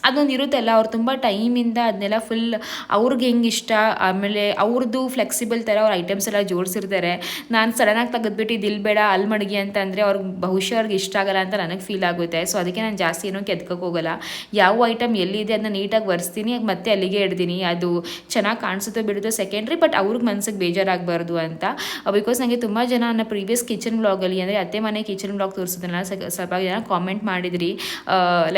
ಅದೊಂದು ಇರುತ್ತಲ್ಲ, ಅವ್ರು ತುಂಬ ಟೈಮಿಂದ ಅದನ್ನೆಲ್ಲ ಫುಲ್ ಅವ್ರಿಗೆ ಹೆಂಗೆ ಇಷ್ಟ? ಆಮೇಲೆ ಅವ್ರದ್ದು ಫ್ಲೆಕ್ಸಿಬಲ್ ಥರ ಅವ್ರ ಐಟಮ್ಸ್ ಎಲ್ಲ ಜೋಡಿಸಿರ್ತಾರೆ. ನಾನು ಸಡನ್ನಾಗಿ ತೆಗೆದ್ಬಿಟ್ಟು ಇದು ಇಲ್ಲಿ ಬೇಡ ಅಲ್ಲಿ ಮಡಗಿ ಅಂತ ಅಂದರೆ ಅವ್ರಿಗೆ ಬಹುಶಃ ಅವ್ರಿಗೆ ಇಷ್ಟ ಆಗಲ್ಲ ಅಂತ ನನಗೆ ಫೀಲ್ ಆಗುತ್ತೆ. ಸೊ ಅದಕ್ಕೆ ನಾನು ಜಾಸ್ತಿ ಏನೋ ಕೆದ್ಕೋಕೆ ಹೋಗಲ್ಲ. ಯಾವ ಐಟಮ್ ಎಲ್ಲಿದೆ ಅದನ್ನ ನೀಟಾಗಿ ಒರೆಸ್ತೀನಿ ಮತ್ತೆ ಅಲ್ಲಿಗೆ ಇಡ್ತೀನಿ. ಅದು ಚೆನ್ನಾಗಿ ಕಾಣಿಸುತ್ತೋ ಬಿಡುತ್ತೋ ಸೆಕೆಂಡ್ರಿ ಬಟ್ ಅವ್ರಿಗೆ ಮನ್ಸಿಗೆ ಬೇಜಾರಾಗಬಾರ್ದು ಅಂತ. ಬಿಕಾಸ್ ನನಗೆ ತುಂಬ ಜನ ನನ್ನ ಪ್ರೀವಿಯಸ್ ಕಿಚನ್ ಬ್ಲಾಗಲ್ಲಿ ಅಂದರೆ ಅತ್ತೆ ಮನೆ ಕಿಚನ್ ಬ್ಲಾಗ್ ತೋರಿಸೋದನ್ನ ಸ್ವಲ್ಪ ಜನ ಕಾಮೆಂಟ್ ಮಾಡಿದ್ರಿ.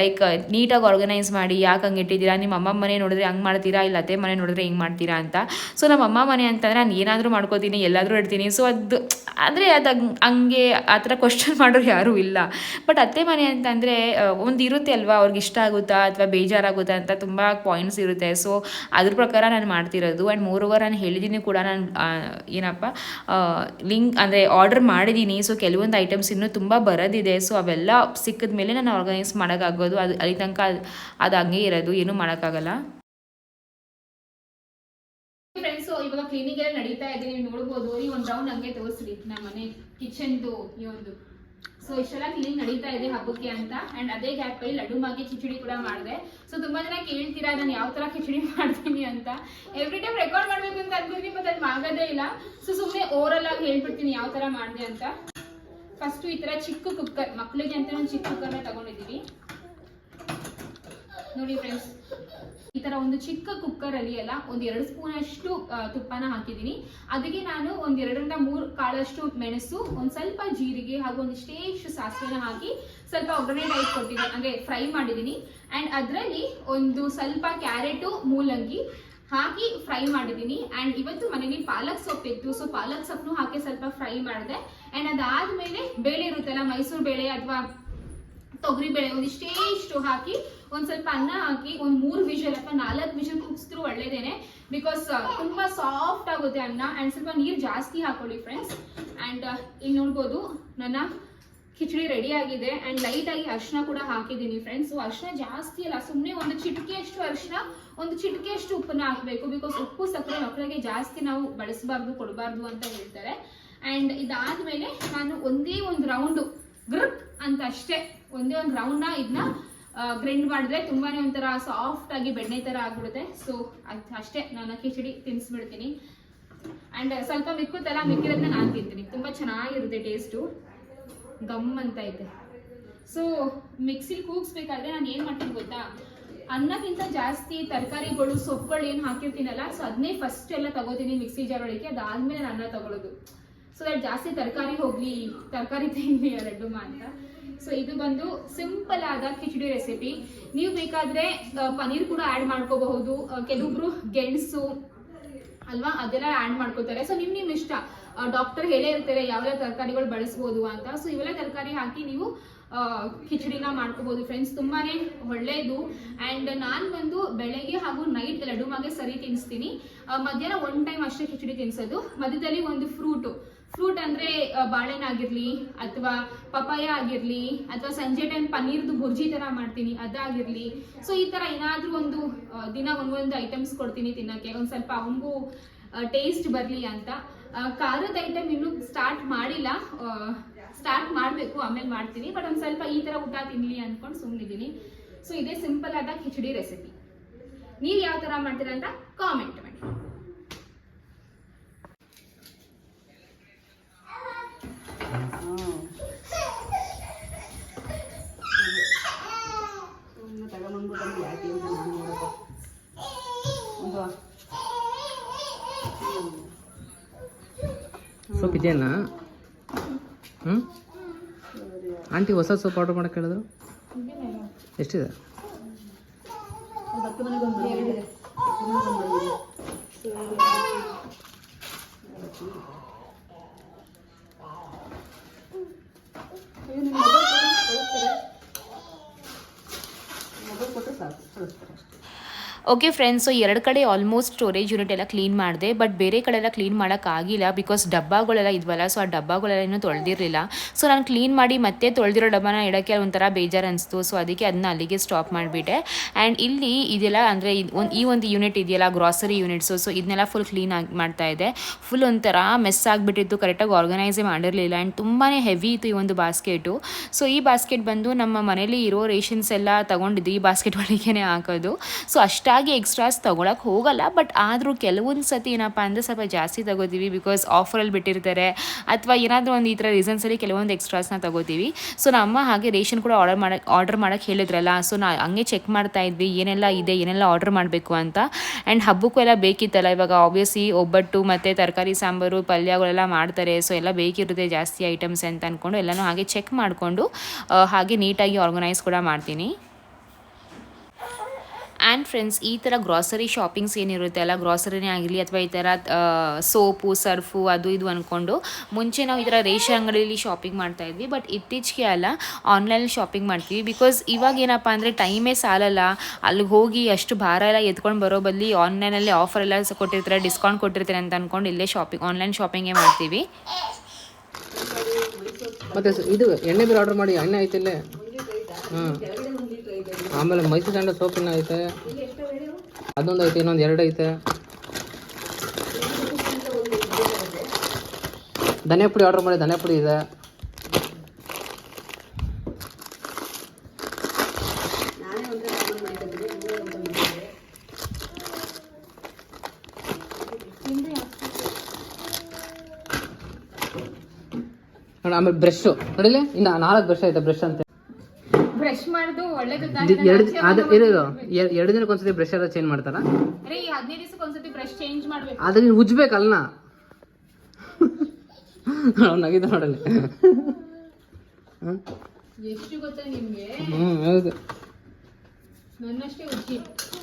ಲೈಕ್ ನೀಟಾಗಿ ಆರ್ಗನೈಸ್ ಮಾಡಿ ಯಾಕೆ ಹಂಗೆ ಇಟ್ಟಿದ್ದೀರಾ? ನಿಮ್ಮ ಅಮ್ಮ ಮನೆ ನೋಡಿದ್ರೆ ಹಂಗೆ ಮಾಡ್ತೀರಾ? ಇಲ್ಲ, ಅತ್ತೆ ಮನೆ ನೋಡಿದ್ರೆ ಹಿಂಗೆ ಮಾಡ್ತೀರಾ ಅಂತ. ಸೊ ನಮ್ಮ ಅಮ್ಮ ಮನೆ ಅಂತಂದರೆ ನಾನು ಏನಾದರೂ ಮಾಡ್ಕೋತೀನಿ, ಎಲ್ಲಾದರೂ ಇಡ್ತೀನಿ. ಸೊ ಅದು, ಅಂದರೆ ಅದು ಹಂಗ್- ಹಂಗೆ ಆ ಥರ ಕ್ವಶನ್ ಮಾಡೋರು ಯಾರೂ ಇಲ್ಲ. ಬಟ್ ಅತ್ತೆ ಮನೆ ಅಂತಂದರೆ ಒಂದು ಇರುತ್ತೆ ಅಲ್ವಾ? ಅವ್ರಿಗೆ ಇಷ್ಟ ಆಗುತ್ತಾ? ಅಥವಾ ಬೇಜಾರಾಗುತ್ತಾ ಅಂತ ತುಂಬ ಪಾಯಿಂಟ್ಸ್ ಇರುತ್ತೆ. ಸೊ ಅದ್ರ ಪ್ರಕಾರ ನಾನು ಮಾಡ್ತಿರೋದು. ಆ್ಯಂಡ್ ಮೋರ್ ಓವರ್ ನಾನು ಹೇಳಿದ್ದೀನಿ ಕೂಡ ನಾನು ಏನಪ್ಪ ಲಿಂಕ್, ಅಂದರೆ ಆರ್ಡರ್ ಮಾಡಿದ್ದೀನಿ ಸೊ ಕೆಲವೊಂದು ಐಟಮ್ಸ್ ಇನ್ನೂ ತುಂಬ ಬರೋದಿದೆ. ಸೊ ಅವೆಲ್ಲ ಸಿಕ್ಕಿದ ಮೇಲೆ ನಾನು ಆರ್ಗನೈಸ್ ಮಾಡೋಕ್ಕಾಗೋದು ಅದು, ಅಲ್ಲಿ ತನಕ ಅದು- ಹಂಗೆ ಇರೋದು, ಏನೂ ಮಾಡೋಕ್ಕಾಗಲ್ಲ. ಫ್ರೆಂಡ್ಸ್ ಇವಾಗ ಕ್ಲೀನಿಂಗ್ ಎಲ್ಲ ನಡೀತಾ ಇದೆ, ನೀವು ನೋಡ್ಬೋದು, ಈ ಒಂದು ರೌಂಡ್ ಹಂಗೆ ತೋರಿಸ್ರಿ, ನಮ್ಮ ಮನೆ ಕಿಚನ್ದು ಈ ಒಂದು ಸೊ ಇಷ್ಟೆಲ್ಲ ಕ್ಲೀನಿಂಗ್ ನಡೀತಾ ಇದೆ ಹಬ್ಬಕ್ಕೆ ಅಂತ ಅಂಡ್ ಅದೇ ಗ್ಯಾಪ್ ಅಲ್ಲಿ ಲಡ್ಡು ಮಾಗಿ ಕಿಚಡಿ ಕೂಡ ಮಾಡಿದೆ. ಸೊ ತುಂಬಾ ಜನ ಕೇಳ್ತೀರಾ, ನಾನು ಯಾವ ತರ ಕಿಚಡಿ ಮಾಡ್ತೀನಿ ಅಂತ? ಎವ್ರಿ ಟೈಮ್ ರೆಕಾರ್ಡ್ ಮಾಡ್ಬೇಕು ಅಂತ ಅನ್ಕೋತೀನಿ ಬಟ್ ಅದು ಇಲ್ಲ. ಸೊ ಸುಮ್ಮನೆ ಓವರಲ್ ಆಗಿ ಹೇಳ್ಬಿಡ್ತೀನಿ, ಯಾವ ತರ ಮಾಡಿದೆ ಅಂತ. ಫಸ್ಟ್ ಈ ತರ ಚಿಕ್ಕ ಕುಕ್ಕರ್ ಮಕ್ಕಳಿಗೆ ಅಂತ ನಾನು ಚಿಕ್ಕ ಕುಕ್ಕರ್ನ ತಗೊಂಡಿದ್ದೀವಿ ನೋಡಿ ಫ್ರೆಂಡ್ಸ್ ಈ ತರ ಒಂದು ಚಿಕ್ಕ ಕುಕ್ಕರ್ ಅಲ್ಲಿ ಎಲ್ಲ ಒಂದ್ ಎರಡು ಸ್ಪೂನ್ ಅಷ್ಟು ತುಪ್ಪನ ಹಾಕಿದೀನಿ ಅದಕ್ಕೆ ನಾನು ಒಂದ್ ಎರಡರಿಂದ ಮೂರು ಕಾಳಷ್ಟು ಮೆಣಸು, ಒಂದ್ ಸ್ವಲ್ಪ ಜೀರಿಗೆ ಹಾಗೂ ಒಂದಿಷ್ಟೇ ಇಷ್ಟು ಸಾಸಿವೆನ ಹಾಕಿ ಸ್ವಲ್ಪ ಒಗ್ಗರಣೆ ಟೈಪ್ ಕೊಟ್ಟಿದ್ದೀನಿ. ಅಂದ್ರೆ ಫ್ರೈ ಮಾಡಿದೀನಿ ಅಂಡ್ ಅದರಲ್ಲಿ ಒಂದು ಸ್ವಲ್ಪ ಕ್ಯಾರೆಟು, ಮೂಲಂಗಿ ಹಾಕಿ ಫ್ರೈ ಮಾಡಿದ್ದೀನಿ. ಅಂಡ್ ಇವತ್ತು ಮನೇಲಿ ಪಾಲಕ್ ಸೊಪ್ಪು ಇತ್ತು. ಸೊ ಪಾಲಕ್ ಸೊಪ್ಪನ್ನು ಹಾಕಿ ಸ್ವಲ್ಪ ಫ್ರೈ ಮಾಡಿದೆ. ಅಂಡ್ ಅದಾದ್ಮೇಲೆ ಬೇಳೆ ಇರುತ್ತಲ್ಲ, ಮೈಸೂರು ಬೇಳೆ ಅಥವಾ ತೊಗರಿಬೇಳೆ ಒಂದಿಷ್ಟೇ ಇಷ್ಟು ಹಾಕಿ, ಒಂದ್ ಸ್ವಲ್ಪ ಅನ್ನ ಹಾಕಿ, ಒಂದ್ ಮೂರ್ ವಿಷಲ್ ಅಥವಾ ನಾಲ್ಕು ವಿಷಲ್ ಕುಗ್ಸಿದ್ರು ಒಳ್ಳೇದೇನೆ. ಬಿಕಾಸ್ ತುಂಬಾ ಸಾಫ್ಟ್ ಆಗುತ್ತೆ ಅನ್ನ ಅಂಡ್ ಸ್ವಲ್ಪ ನೀರ್ ಜಾಸ್ತಿ ಹಾಕೊಳ್ಳಿ ಫ್ರೆಂಡ್ಸ್ ಅಂಡ್ ಇಲ್ಲಿ ನೋಡ್ಬೋದು ನನ್ನ ಕಿಚಡಿ ರೆಡಿ ಆಗಿದೆ ಅಂಡ್ ಲೈಟ್ ಆಗಿ ಅರ್ಶನ ಕೂಡ ಹಾಕಿದ್ದೀನಿ ಫ್ರೆಂಡ್ಸ್ ಅರ್ಶನ ಜಾಸ್ತಿ ಅಲ್ಲ ಸುಮ್ಮನೆ ಒಂದು ಚಿಟಿಕೆಯಷ್ಟು ಅರ್ಶನ ಒಂದು ಚಿಟಿಕೆಯಷ್ಟು ಉಪ್ಪನ್ನ ಹಾಕಬೇಕು. ಬಿಕಾಸ್ ಉಪ್ಪು ಸಕ್ಕರೆ ಮಕ್ಕಳಿಗೆ ಜಾಸ್ತಿ ನಾವು ಬಳಸಬಾರ್ದು, ಕೊಡಬಾರ್ದು ಅಂತ ಹೇಳ್ತಾರೆ. ಅಂಡ್ ಇದಾದ್ಮೇಲೆ ನಾನು ಒಂದೇ ಒಂದು ರೌಂಡು ಗ್ರಿಪ್ ಅಂತ ಅಷ್ಟೇ. ಒಂದೇ ಒಂದು ರೌಂಡ್ನ ಇದನ್ನ ಗ್ರೈಂಡ್ ಮಾಡಿದ್ರೆ ತುಂಬಾನೇ ಒಂಥರ ಸಾಫ್ಟ್ ಆಗಿ ಬೆಣ್ಣೆ ತರ ಆಗ್ಬಿಡುತ್ತೆ. ಸೊ ಅಷ್ಟೇ, ನಾನು ಕಿಚಡಿ ತಿನ್ಸ್ಬಿಡ್ತೀನಿ. ಅಂಡ್ ಸ್ವಲ್ಪ ಮಿಕ್ಕುತ್ತಲ್ಲ ಮಿಕ್ಕಿರೋದನ್ನ ನಾನು ತಿಂತೀನಿ. ತುಂಬಾ ಚೆನ್ನಾಗಿರುತ್ತೆ ಟೇಸ್ಟು ಗಮ್ ಅಂತ ಐತೆ. ಸೊ ಮಿಕ್ಸಿಲಿ ಕೂಗಿಸ್ಬೇಕಾದ್ರೆ ನಾನು ಏನು ಮಾಡ್ತೀನಿ ಗೊತ್ತಾ? ಅನ್ನಕ್ಕಿಂತ ಜಾಸ್ತಿ ತರಕಾರಿಗಳು, ಸೊಪ್ಪುಗಳು ಏನು ಹಾಕಿರ್ತೀನಲ್ಲ ಸೊ ಅದನ್ನೇ ಫಸ್ಟ್ ಎಲ್ಲ ತಗೋತೀನಿ ಮಿಕ್ಸಿ ಜಾರ್ ಒಳಗೆ ಅದಾದ್ಮೇಲೆ ನಾನು ಅನ್ನ ತಗೊಳ್ಳೋದು ಸೊ ದಟ್ ಜಾಸ್ತಿ ತರಕಾರಿ ಹೋಗ್ಲಿ, ತರಕಾರಿ ತಿನ್ಲಿ ಮಾ ಅಂತ. ಸೊ ಇದು ಬಂದು ಸಿಂಪಲ್ ಆದ ಕಿಚಡಿ ರೆಸಿಪಿ ನೀವು ಬೇಕಾದ್ರೆ ಪನೀರ್ ಕೂಡ ಆ್ಯಡ್ ಮಾಡ್ಕೋಬಹುದು. ಕೆಲವೊಬ್ರು ಗೆಣಸು ಅಲ್ವಾ, ಅದೆಲ್ಲ ಆ್ಯಡ್ ಮಾಡ್ಕೋತಾರೆ ಸೊ ನಿಮ್ ನಿಮ್ ಇಷ್ಟ. ಡಾಕ್ಟರ್ ಹೇಳೇ ಇರ್ತಾರೆ ಯಾವೆಲ್ಲ ತರಕಾರಿಗಳು ಬಳಸ್ಬೋದು ಅಂತ. ಸೊ ಇವೆಲ್ಲ ತರಕಾರಿ ಹಾಕಿ ನೀವು ಕಿಚಡಿನ ಮಾಡ್ಕೋಬಹುದು. ಫ್ರೆಂಡ್ಸ್ ತುಂಬಾನೇ ಒಳ್ಳೇದು. ಅಂಡ್ ನಾನು ಬಂದು ಬೆಳಗ್ಗೆ ಹಾಗೂ ನೈಟ್ ಲಡುಮಾಗೆ ಸರಿ ತಿನ್ನಿಸ್ತೀನಿ ಮಧ್ಯಾಹ್ನ ಒನ್ ಟೈಮ್ ಅಷ್ಟೇ ಕಿಚಡಿ ತಿನ್ಸೋದು. ಮಧ್ಯದಲ್ಲಿ ಒಂದು ಫ್ರೂಟು ಫ್ರೂಟ್ ಅಂದ್ರೆ ಬಾಳೆನ ಆಗಿರ್ಲಿ ಅಥವಾ ಪಪಾಯ ಆಗಿರ್ಲಿ ಅಥವಾ ಸಂಜೆ ಟೈಮ್ ಪನ್ನೀರ್ದು ಬುರ್ಜಿ ತರ ಮಾಡ್ತೀನಿ ಅದಾಗಿರ್ಲಿ ಸೊ ಈ ತರ ಏನಾದ್ರೂ ಒಂದು ದಿನ ಒಂದೊಂದು ಐಟಮ್ಸ್ ಕೊಡ್ತೀನಿ ತಿನ್ನಕ್ಕೆ. ಒಂದ್ ಸ್ವಲ್ಪ ಅವನಿಗೂ ಟೇಸ್ಟ್ ಬರಲಿ ಅಂತ. ಖಾರದ ಐಟಮ್ ಇನ್ನು ಸ್ಟಾರ್ಟ್ ಮಾಡಿಲ್ಲ. ಸ್ಟಾರ್ಟ್ ಮಾಡಬೇಕು, ಆಮೇಲೆ ಮಾಡ್ತೀನಿ. ಬಟ್ ಒಂದು ಸ್ವಲ್ಪ ಈ ಥರ ಊಟ ತಿನ್ನಲಿ ಅಂದ್ಕೊಂಡು ಸುಮ್ಮನಿದ್ದೀನಿ ಸೊ ಇದೇ ಸಿಂಪಲ್ ಆದ ಕಿಚಡಿ ರೆಸಿಪಿ ನೀವು ಯಾವ ಥರ ಮಾಡ್ತೀರಾ ಅಂತ ಕಾಮೆಂಟ್ ಮಾಡಿ ಸುಮ್ಮನೆ ತಗೊಂಬಂದ್ಬಿಟ್ಟು ಯಾಕೆ ಅಂತ ನಾನು ನೋಡೋದು ಒಂದು ಸೋಪ್ ಇದೆಯಾ ಹ್ಞೂ ಆಂಟಿ ಹೊಸ ಸೋಪ್ ಆರ್ಡರ್ ಮಾಡಕ್ಕೆ ಹೇಳಿದ್ರು? ಎಷ್ಟಿದೆ ಹತ್ತು ಮನೆಗೆ ಒಂದು ಎರಡಿದೆ ಮೊಬೈಲ್ ಕೊಟ್ಟರೆ ಸಾಕು ಕಳಿಸ್ತಾರೆ ಅಷ್ಟೇ ಓಕೆ ಫ್ರೆಂಡ್ಸ್ ಸೊ ಎರಡು ಕಡೆ ಆಲ್ಮೋಸ್ಟ್ ಸ್ಟೋರೇಜ್ ಯೂನಿಟ್ ಎಲ್ಲ ಕ್ಲೀನ್ ಮಾಡಿದೆ ಬಟ್ ಬೇರೆ ಕಡೆ ಎಲ್ಲ ಕ್ಲೀನ್ ಮಾಡೋಕ್ಕಾಗಿಲ್ಲ ಬಿಕಾಸ್ ಡಬ್ಬಗಳೆಲ್ಲ ಇದ್ವಲ್ಲ ಸೊ ಆ ಡಬ್ಬಗಳೆಲ್ಲ ಇನ್ನೂ ತೊಳೆದಿರಲಿಲ್ಲ. ಸೊ ನಾನು ಕ್ಲೀನ್ ಮಾಡಿ ಮತ್ತೆ ತೊಳೆದಿರೋ ಡಬ್ಬನ ಇಡೋಕ್ಕೆ ಒಂಥರ ಬೇಜಾರು ಅನಿಸ್ತು ಸೊ ಅದಕ್ಕೆ ಅದನ್ನ ಅಲ್ಲಿಗೆ ಸ್ಟಾಪ್ ಮಾಡಿಬಿಟ್ಟೆ. ಆ್ಯಂಡ್ ಇಲ್ಲಿ ಇದೆಲ್ಲ ಅಂದರೆ ಒಂದು, ಈ ಒಂದು ಯೂನಿಟ್ ಇದೆಯಲ್ಲ ಗ್ರಾಸರಿ ಯೂನಿಟ್ಸು ಸೊ ಇದನ್ನೆಲ್ಲ ಫುಲ್ ಕ್ಲೀನ್ ಆಗಿ ಮಾಡ್ತಾ ಇದೆ. ಫುಲ್ ಒಂಥರ ಮೆಸ್ ಆಗಿಬಿಟ್ಟಿತ್ತು ಕರೆಕ್ಟಾಗಿ ಆರ್ಗನೈಸೇ ಮಾಡಿರಲಿಲ್ಲ ಆ್ಯಂಡ್ ತುಂಬಾ ಹೆವಿ ಇತ್ತು ಈ ಒಂದು ಬಾಸ್ಕೆಟು ಸೊ ಈ ಬಾಸ್ಕೆಟ್ ಬಂದು ನಮ್ಮ ಮನೇಲಿ ಇರೋ ರೇಷನ್ಸ್ ಎಲ್ಲ ತೊಗೊಂಡಿದ್ದು ಈ ಬಾಸ್ಕೆಟ್ ಒಳಗೇನೆ ಹಾಕೋದು. ಸೊ ಅಷ್ಟಾಗಿ ಎಕ್ಸ್ಟ್ರಾಸ್ ತೊಗೊಳಕ್ಕೆ ಹೋಗಲ್ಲ ಬಟ್ ಆದರೂ ಕೆಲವೊಂದು ಸತಿ ಏನಪ್ಪ ಅಂದರೆ ಸ್ವಲ್ಪ ಜಾಸ್ತಿ ತಗೋತೀವಿ ಬಿಕಾಸ್ ಆಫರಲ್ಲಿ ಬಿಟ್ಟಿರ್ತಾರೆ. ಅಥವಾ ಏನಾದರೂ ಒಂದು ಈ ಥರ ರೀಸನ್ಸಲ್ಲಿ ಕೆಲವೊಂದು ಎಕ್ಸ್ಟ್ರಾಸ್ನ ತಗೋತೀವಿ. ಸೊ ನಮ್ಮ ಹಾಗೆ ರೇಷನ್ ಕೂಡ ಆರ್ಡರ್ ಮಾಡಕ್ಕೆ ಆರ್ಡರ್ ಮಾಡೋಕ್ಕೆ ಹೇಳಿದ್ರಲ್ಲ ಸೊ ನಾ ಹಂಗೆ ಚೆಕ್ ಮಾಡ್ತಾ ಇದ್ವಿ, ಏನೆಲ್ಲ ಇದೆ, ಏನೆಲ್ಲ ಆರ್ಡರ್ ಮಾಡಬೇಕು ಅಂತ. ಆ್ಯಂಡ್ ಹಬ್ಬಕ್ಕೂ ಎಲ್ಲ ಬೇಕಿತ್ತಲ್ಲ, ಇವಾಗ ಆಬ್ವಿಯಸ್ಲಿ ಒಬ್ಬಟ್ಟು ಮತ್ತು ತರಕಾರಿ, ಸಾಂಬಾರು, ಪಲ್ಯಗಳೆಲ್ಲ ಮಾಡ್ತಾರೆ ಸೊ ಎಲ್ಲ ಬೇಕಿರುತ್ತೆ ಜಾಸ್ತಿ ಐಟಮ್ಸ್ ಅಂತ ಅಂದ್ಕೊಂಡು ಎಲ್ಲನೂ ಹಾಗೆ ಚೆಕ್ ಮಾಡಿಕೊಂಡು ಹಾಗೆ ನೀಟಾಗಿ ಆರ್ಗನೈಸ್ ಕೂಡ ಮಾಡ್ತೀನಿ. ಆ್ಯಂಡ್ ಫ್ರೆಂಡ್ಸ್ ಈ ಥರ ಗ್ರಾಸರಿ ಶಾಪಿಂಗ್ಸ್ ಏನಿರುತ್ತೆ ಅಲ್ಲ ಗ್ರಾಸರಿನೇ ಆಗಿರಲಿ ಅಥವಾ ಈ ಥರ ಸೋಪು, ಸರ್ಫು ಅದು ಇದು ಅಂದ್ಕೊಂಡು ಮುಂಚೆ ನಾವು ಈ ಥರ ರೇಷನ್ ಅಂಗಡಿಯಲ್ಲಿ ಶಾಪಿಂಗ್ ಮಾಡ್ತಾ ಇದ್ವಿ. ಬಟ್ ಇತ್ತೀಚೆಗೆ ಅಲ್ಲ ಆನ್ಲೈನ್ ಶಾಪಿಂಗ್ ಮಾಡ್ತೀವಿ. ಬಿಕಾಸ್ ಇವಾಗ ಏನಪ್ಪ ಅಂದರೆ ಟೈಮೇ ಸಾಲಲ್ಲ. ಅಲ್ಲಿಗೆ ಹೋಗಿ ಅಷ್ಟು ಭಾರ ಎಲ್ಲ ಎತ್ಕೊಂಡು ಬರೋ ಬದಲಿ ಆನ್ಲೈನಲ್ಲಿ ಆಫರ್ ಎಲ್ಲ ಕೊಟ್ಟಿರ್ತಾರೆ ಡಿಸ್ಕೌಂಟ್ ಕೊಟ್ಟಿರ್ತಾರೆ ಅಂತ ಅಂದ್ಕೊಂಡು ಇಲ್ಲೇ ಶಾಪಿಂಗ್ ಆನ್ಲೈನ್ ಶಾಪಿಂಗೇ ಮಾಡ್ತೀವಿ. ಮತ್ತೆ ಇದು ಎಣ್ಣೆ ಬೇರೆ ಆರ್ಡರ್ ಮಾಡಿ, ಎಣ್ಣೆ ಐತೆ ಇಲ್ಲೇ ಹ್ಞೂ ಕೆಳಗಡೆ ಒಂದು ಲೀಟ್ರ್ ಐತೆ ಆಮೇಲೆ ಮೈಸೂರು ಸ್ಯಾಂಡಲ್ ಸೋಪಿನ ಐತೆ. ಅದೊಂದು ಐತೆ, ಇನ್ನೊಂದು ಎರಡು ಐತೆ. ಧನಿಯಾ ಪುಡಿ ಆರ್ಡರ್ ಮಾಡಿ ಧನಿಯಾ ಪುಡಿ ಇದೆ. ನಾನೇ ಒಂದೇ ತಗೊಂಡು ಮಾಡಿದ್ದೆ ನೀವೇ ಒಂದು ಮಾಡಿದ್ದೆ ನೋಡಿ, ಆಮೇಲೆ ಬ್ರಷು ನೋಡಿಲಿ ಇನ್ನು ನಾಲ್ಕು ಬ್ರಷ್ ಐತೆ ಬ್ರಷ್ ಅಂತ. ಬ್ರಷ್ ಮಾಡುದು ಒಳ್ಳೇದು ಎರಡು ಅದು ಇದು ಎ- ಎರಡು ದಿನಕ್ಕೆ ಒಂದ್ಸತಿ ಬ್ರಷ್ ಎಲ್ಲ ಚೇಂಜ್ ಮಾಡ್ತಾರ? ಅರೆ ಈ ಹದಿನೈದು ದಿವಸಕ್ಕೆ ಒಂದ್ಸತಿ ಬ್ರಷ್ ಚೇಂಜ್ ಮಾಡ್ಬೇಕು. ಆದ್ರೆ ನೀನು ಉಜ್ಬೇಕಲ್ಲ ಅವ್ನು ನಗಿದ ನೋಡಲ್ಲ. ಎಷ್ಟು ಗೊತ್ತಾ ನಿಮ್ಗೆ? ಹ್ಞೂ ಹೌದು. ನನ್ನಷ್ಟೇ ಉಜ್ಜಿ.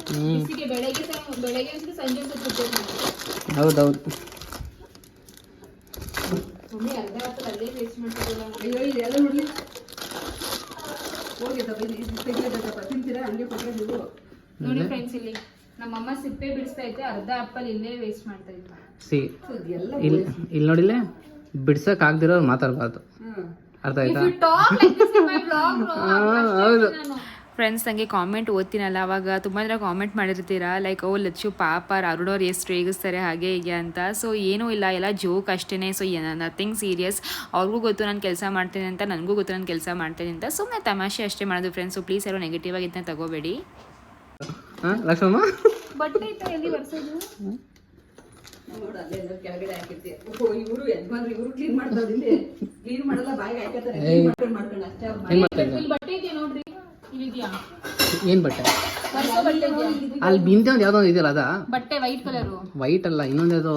ಹ್ಞೂ ಬಿಸಿಗೆ ಬೆಳಗ್ಗೆ ಸ- ಬೆಳಗ್ಗೆ ಅನ್ಸುತ್ತೆ ಸಂಜೆ ಅನ್ಸುತ್ತೆ ಹೌದೌದು. ಮಮ್ಮಿ ಅರ್ಧ ರಾತ್ರಿ ಅಲ್ಲೇ ವೇಸ್ಟ್ ಮಾಡ್ತಿದ್ದಿಲ್ಲ ಅಯ್ಯೋ ಇದೆಲ್ಲ ನೋಡ್ಲಿ. ಹೋಗಿ ಸ್ವಲ್ಪ ಇದು- ಇದು ತೆಗಿಲೇಬೇಕಪ್ಪ ತಿಂತೀರಾ? ಹಂಗೆ ಕೊಟ್ಟರೆ ನೀವು ನೋಡಿ ಫ್ರೆಂಡ್ಸ್ ಇಲ್ಲಿ ನಮ್ಮಮ್ಮ ಸಿಪ್ಪೆ ಬಿಡಿಸ್ತಾ ಇದ್ದೆ ಅರ್ಧ ಆಪಲ್ ಇಲ್ಲೇ ವೇಸ್ಟ್ ಮಾಡ್ತಾ ಇದ್ದೆ ಸಿ ಎಲ್ಲ ಇಲ್ಲಿ ಇಲ್ಲಿ ನೋಡಿಲ್ಲ? ಬಿಡ್ಸಕ್ ಆಗ್ದಿರೋ ಮಾತಾಡ್ಬಾರ್ದು. ಹ್ಮ್. ಅರ್ಥ ಆಯ್ತಾ? Talk like this in my blog ಹೌದು. ಫ್ರೆಂಡ್ಸ್ ನನಗೆ ಕಾಮೆಂಟ್ ಓದ್ತೀನಲ್ಲ ಅವಾಗ ತುಂಬ ಜನ ಕಾಮೆಂಟ್ ಮಾಡಿರ್ತೀರಾ? ಲೈಕ್ ಓ ಲಚ್ಚು ಪಾಪ ಅರುಡೋರು ಎಷ್ಟು ರೇಗಿಸ್ತಾರೆ ಹಾಗೆ ಹೀಗೆ ಅಂತ. ಸೊ ಏನೂ ಇಲ್ಲ ಎಲ್ಲ ಜೋಕ್ ಅಷ್ಟೇ ಸೊ ನಥಿಂಗ್ ಸೀರಿಯಸ್ ಅವ್ರಿಗೂ ಗೊತ್ತು ನಾನು ಕೆಲಸ ಮಾಡ್ತೀನಿ ಅಂತ ನನಗೂ ಗೊತ್ತು ನಾನು ಕೆಲಸ ಮಾಡ್ತೀನಿ ಅಂತ. ಸುಮ್ಮನೆ ತಮಾಷೆ ಅಷ್ಟೇ ಮಾಡೋದು ಫ್ರೆಂಡ್ಸ್ ಸೊ ಪ್ಲೀಸ್ ಯಾರು ನೆಗೆಟಿವ್ ಆಗಿ ಇದನ್ನ ತಗೋಬೇಡಿ. ಲಕ್ಷ್ಮಮ್ಮ? ಬಟ್ಟೆ ಇತ್ತು ಎಲ್ಲಿ ಬರ್ಸೋದು ಕ್ಲೀನ್ ಮಾಡ್ತಾರೆ ಕ್ಲೀನ್ ಮಾಡಲ್ಲ ಬಾಯಿಗೆ ಹಾಕತ್ತಾರೆ ಬಟ್ಟೆ ಇದೆಯಾ ನೋಡ್ರಿ? ಏನ್ ಬಟ್ಟೆ? ಅಲ್ಲಿ ಬಿಂದೆ ಒಂದು ಯಾವ್ದೋ ಇದೆಯಲ್ಲ ಅದ? ಬಟ್ಟೆ ವೈಟ್ ಕಲರ್. ವೈಟ್ ಅಲ್ಲ ಇನ್ನೊಂದು ಯಾವ್ದೋ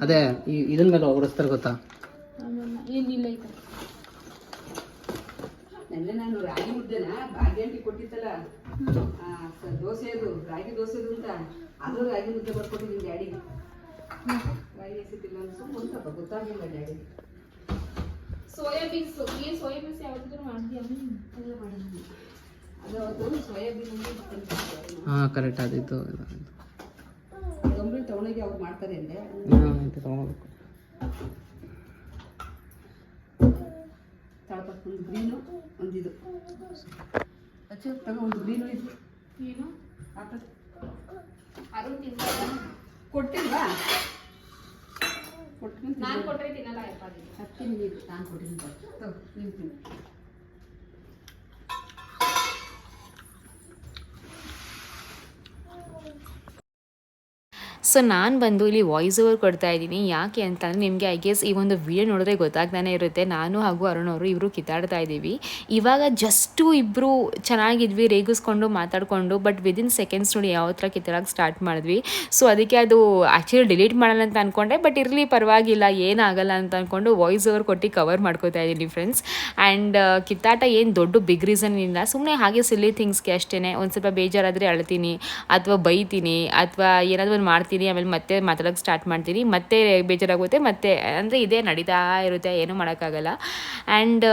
ಅದೇ ಇದನ್ ಮೇಲೆ ಹೊರಡಿಸ್ತಾರೆ ಗೊತ್ತಾ? ಏನಿಲ್ಲ ಐತೆ. ನೆನ್ನೆ ನಾನು ರಾಗಿ ಮುದ್ದೆನ ಭಾಗ್ಯಾಂಟಿ ಕೊಟ್ಟಿತ್ತಲ್ಲ. ಆ, ಸ- ದೋಸೆ ಅದು ರಾಗಿ ದೋಸೆದು ಅಂತ. ಅದು ರಾಗಿ ಮುದ್ದೆ ಬರ್ಕೊಟ್ಟಿದ್ದೀನಿ ಡ್ಯಾಡಿಗೆ. ರಾಗಿ ಎಸಿತಿಲ್ಲ ಅಂತ ಸುಮ್ಮನೆ ಸ್ವಲ್ಪ ಗೊತ್ತಾಗಲಿಲ್ಲ ಡ್ಯಾಡಿ. ಸೋಯಾಬೀನ್ಸ್ ಏನ್ ಸೋಯಾಬೀನ್ಸ್ ಯಾವತ್ತಿದ್ರು ಮಾಡ್ತೀಯ ಅವತ್ತು ಸೋಯಾಬೀನ್ ಹಾ ಕರೆಕ್ಟ್ ಆದಿತ್ತು ಕಂಬಳಿ ತಗೊಂಡೋಗಿ ಅವ್ರು ಮಾಡ್ತಾರೆ ಅಂದೆ. ತಗೊಳ್ಬೇಕು. ತಳಪ ಒಂದು ಗ್ರೀನು ಒಂದಿದು ಅಚ್ಚು ತಗೋ ಒಂದು ಗ್ರೀನು ಇದು. ಏನು? ಹಾಕೋದು ಅರುಣ್ ತಿನ್ನ ಕೊಟ್ಟಿಲ್ವಾ? ಕೊಟ್ಟು ನಾನು ಕೊಟ್ರೆ ತಿನ್ನಲ್ಲ ಅದಕ್ಕೆ. ಹತ್ತೀನಿ ನೀರು ನಾನು ಕೊಟ್ಟಿದ್ದೀನಿ. ತಿನ್ನು. ಸೊ ನಾನು ಬಂದು ಇಲ್ಲಿ ವಾಯ್ಸ್ ಓವರ್ ಕೊಡ್ತಾ ಇದ್ದೀನಿ. ಯಾಕೆ ಅಂತಂದರೆ ನಿಮಗೆ ಐ ಗೆಸ್ ಈ ಒಂದು ವಿಡಿಯೋ ನೋಡಿದ್ರೆ ಗೊತ್ತಾಗ್ತಾನೆ ಇರುತ್ತೆ. ನಾನು ಹಾಗೂ ಅರುಣ್ ಅವರು ಇಬ್ಬರು ಕಿತ್ತಾಡ್ತಾ ಇದ್ದೀವಿ. ಇವಾಗ ಜಸ್ಟು ಇಬ್ಬರು ಚೆನ್ನಾಗಿದ್ವಿ, ರೇಗಿಸ್ಕೊಂಡು ಮಾತಾಡಿಕೊಂಡು ಬಟ್ ವಿದಿನ್ ಸೆಕೆಂಡ್ಸ್ ನೋಡಿ ಯಾವ ಥರ ಕಿತ್ತಾಡಕ್ಕೆ ಸ್ಟಾರ್ಟ್ ಮಾಡಿದ್ವಿ. ಸೊ ಅದಕ್ಕೆ ಅದು ಆ್ಯಕ್ಚುಲಿ ಡಿಲೀಟ್ ಮಾಡೋಣ ಅಂತ ಅಂದ್ಕೊಂಡೆ ಬಟ್ ಇರಲಿ ಪರವಾಗಿಲ್ಲ, ಏನಾಗಲ್ಲ ಅಂತ ಅಂದ್ಕೊಂಡು ವಾಯ್ಸ್ ಓವರ್ ಕೊಟ್ಟು ಕವರ್ ಮಾಡ್ಕೋತಾ ಇದ್ದೀನಿ ಫ್ರೆಂಡ್ಸ್ ಆ್ಯಂಡ್ ಕಿತ್ತಾಟ ಏನು ದೊಡ್ಡ ಬಿಗ್ ರೀಸನ್ ಇಲ್ಲ. ಸುಮ್ಮನೆ ಹಾಗೆ ಸಿಲ್ಲಿ ಥಿಂಗ್ಸ್ಗೆ ಅಷ್ಟೇ ಒಂದು ಸ್ವಲ್ಪ ಬೇಜಾರಾದರೆ ಅಳ್ತೀನಿ, ಅಥವಾ ಬೈತೀನಿ, ಅಥವಾ ಏನಾದರೂ ಒಂದು ಮಾಡ್ತೀನಿ ಆಮೇಲೆ ಮತ್ತೆ ಮಾತಾಡೋಕ್ಕೆ ಸ್ಟಾರ್ಟ್ ಮಾಡ್ತೀನಿ. ಮತ್ತೆ ಬೇಜಾರಾಗುತ್ತೆ ಮತ್ತೆ, ಅಂದರೆ ಇದೇ ನಡೀತಾ ಇರುತ್ತೆ, ಏನೂ ಮಾಡೋಕ್ಕಾಗಲ್ಲ. ಆ್ಯಂಡ್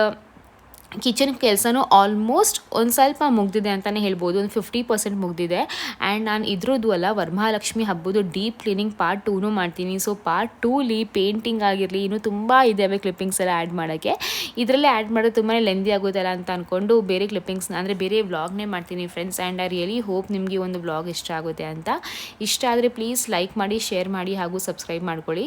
ಕಿಚನ್ ಕೆಲಸನೂ ಆಲ್ಮೋಸ್ಟ್ ಒಂದು ಸ್ವಲ್ಪ ಮುಗ್ದಿದೆ ಅಂತಲೇ ಹೇಳ್ಬೋದು, ಒಂದು ಫಿಫ್ಟಿ ಪರ್ಸೆಂಟ್ ಮುಗ್ದಿದೆ. ಆ್ಯಂಡ್ ನಾನು ಇದ್ರದ್ದು ಅಲ್ಲ, ವರಮಹಾಲಕ್ಷ್ಮಿ ಹಬ್ಬದ ಡೀಪ್ ಕ್ಲೀನಿಂಗ್ ಪಾರ್ಟ್ ಟೂನು ಮಾಡ್ತೀನಿ. ಸೊ ಪಾರ್ಟ್ ಟೂಲಿ ಪೇಂಟಿಂಗ್ ಆಗಿರಲಿ, ಇನ್ನೂ ತುಂಬ ಇದ್ದಾವೆ ಕ್ಲಿಪ್ಪಿಂಗ್ಸ್ ಎಲ್ಲ ಆ್ಯಡ್ ಮಾಡೋಕ್ಕೆ. ಇದರಲ್ಲೇ ಆ್ಯಡ್ ಮಾಡೋದು ತುಂಬಾ ಲೆಂದಿ ಆಗೋದಲ್ಲ ಅಂತ ಅಂದ್ಕೊಂಡು ಬೇರೆ ಕ್ಲಿಪ್ಪಿಂಗ್ಸ್ನ ಅಂದರೆ ಬೇರೆ ವ್ಲಾಗ್ನೇ ಮಾಡ್ತೀನಿ friends and I really hope ನಿಮಗೆ ಒಂದು ವ್ಲಾಗ್ ಇಷ್ಟ ಆಗುತ್ತೆ ಅಂತ. ಇಷ್ಟ ಆದರೆ ಪ್ಲೀಸ್ ಲೈಕ್ ಮಾಡಿ ಶೇರ್ ಮಾಡಿ ಹಾಗೂ ಸಬ್ಸ್ಕ್ರೈಬ್ ಮಾಡ್ಕೊಳ್ಳಿ.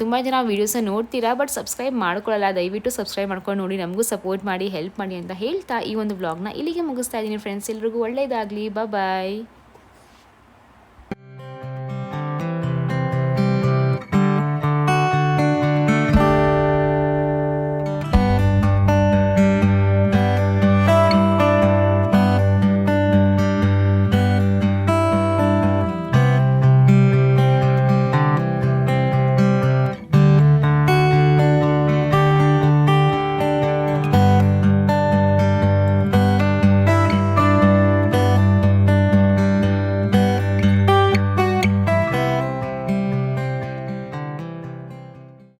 ತುಂಬ ಜನ ವೀಡಿಯೋಸ್ನ ನೋಡ್ತೀರಾ ಬಟ್ ಸಬ್ಸ್ಕ್ರೈಬ್ ಮಾಡ್ಕೊಳ್ಳಲ್ಲ. ದಯವಿಟ್ಟು ಸಬ್ಸ್ಕ್ರೈಬ್ ಮಾಡ್ಕೊಂಡು ನೋಡಿ, ನಮಗೂ ಸಪೋರ್ಟ್ ಮಾಡಿ ಹೆಲ್ಪ್ ಮಾಡಿ ಅಂತ ಹೇಳ್ತಾ ಈ ಒಂದು ವ್ಲಾಗ್ನ ಇಲ್ಲಿಗೆ ಮುಗಿಸ್ತಾ ಇದ್ದೀನಿ ಫ್ರೆಂಡ್ಸ್ ಎಲ್ರಿಗೂ ಒಳ್ಳೆಯದಾಗಲಿ ಬಾಯ್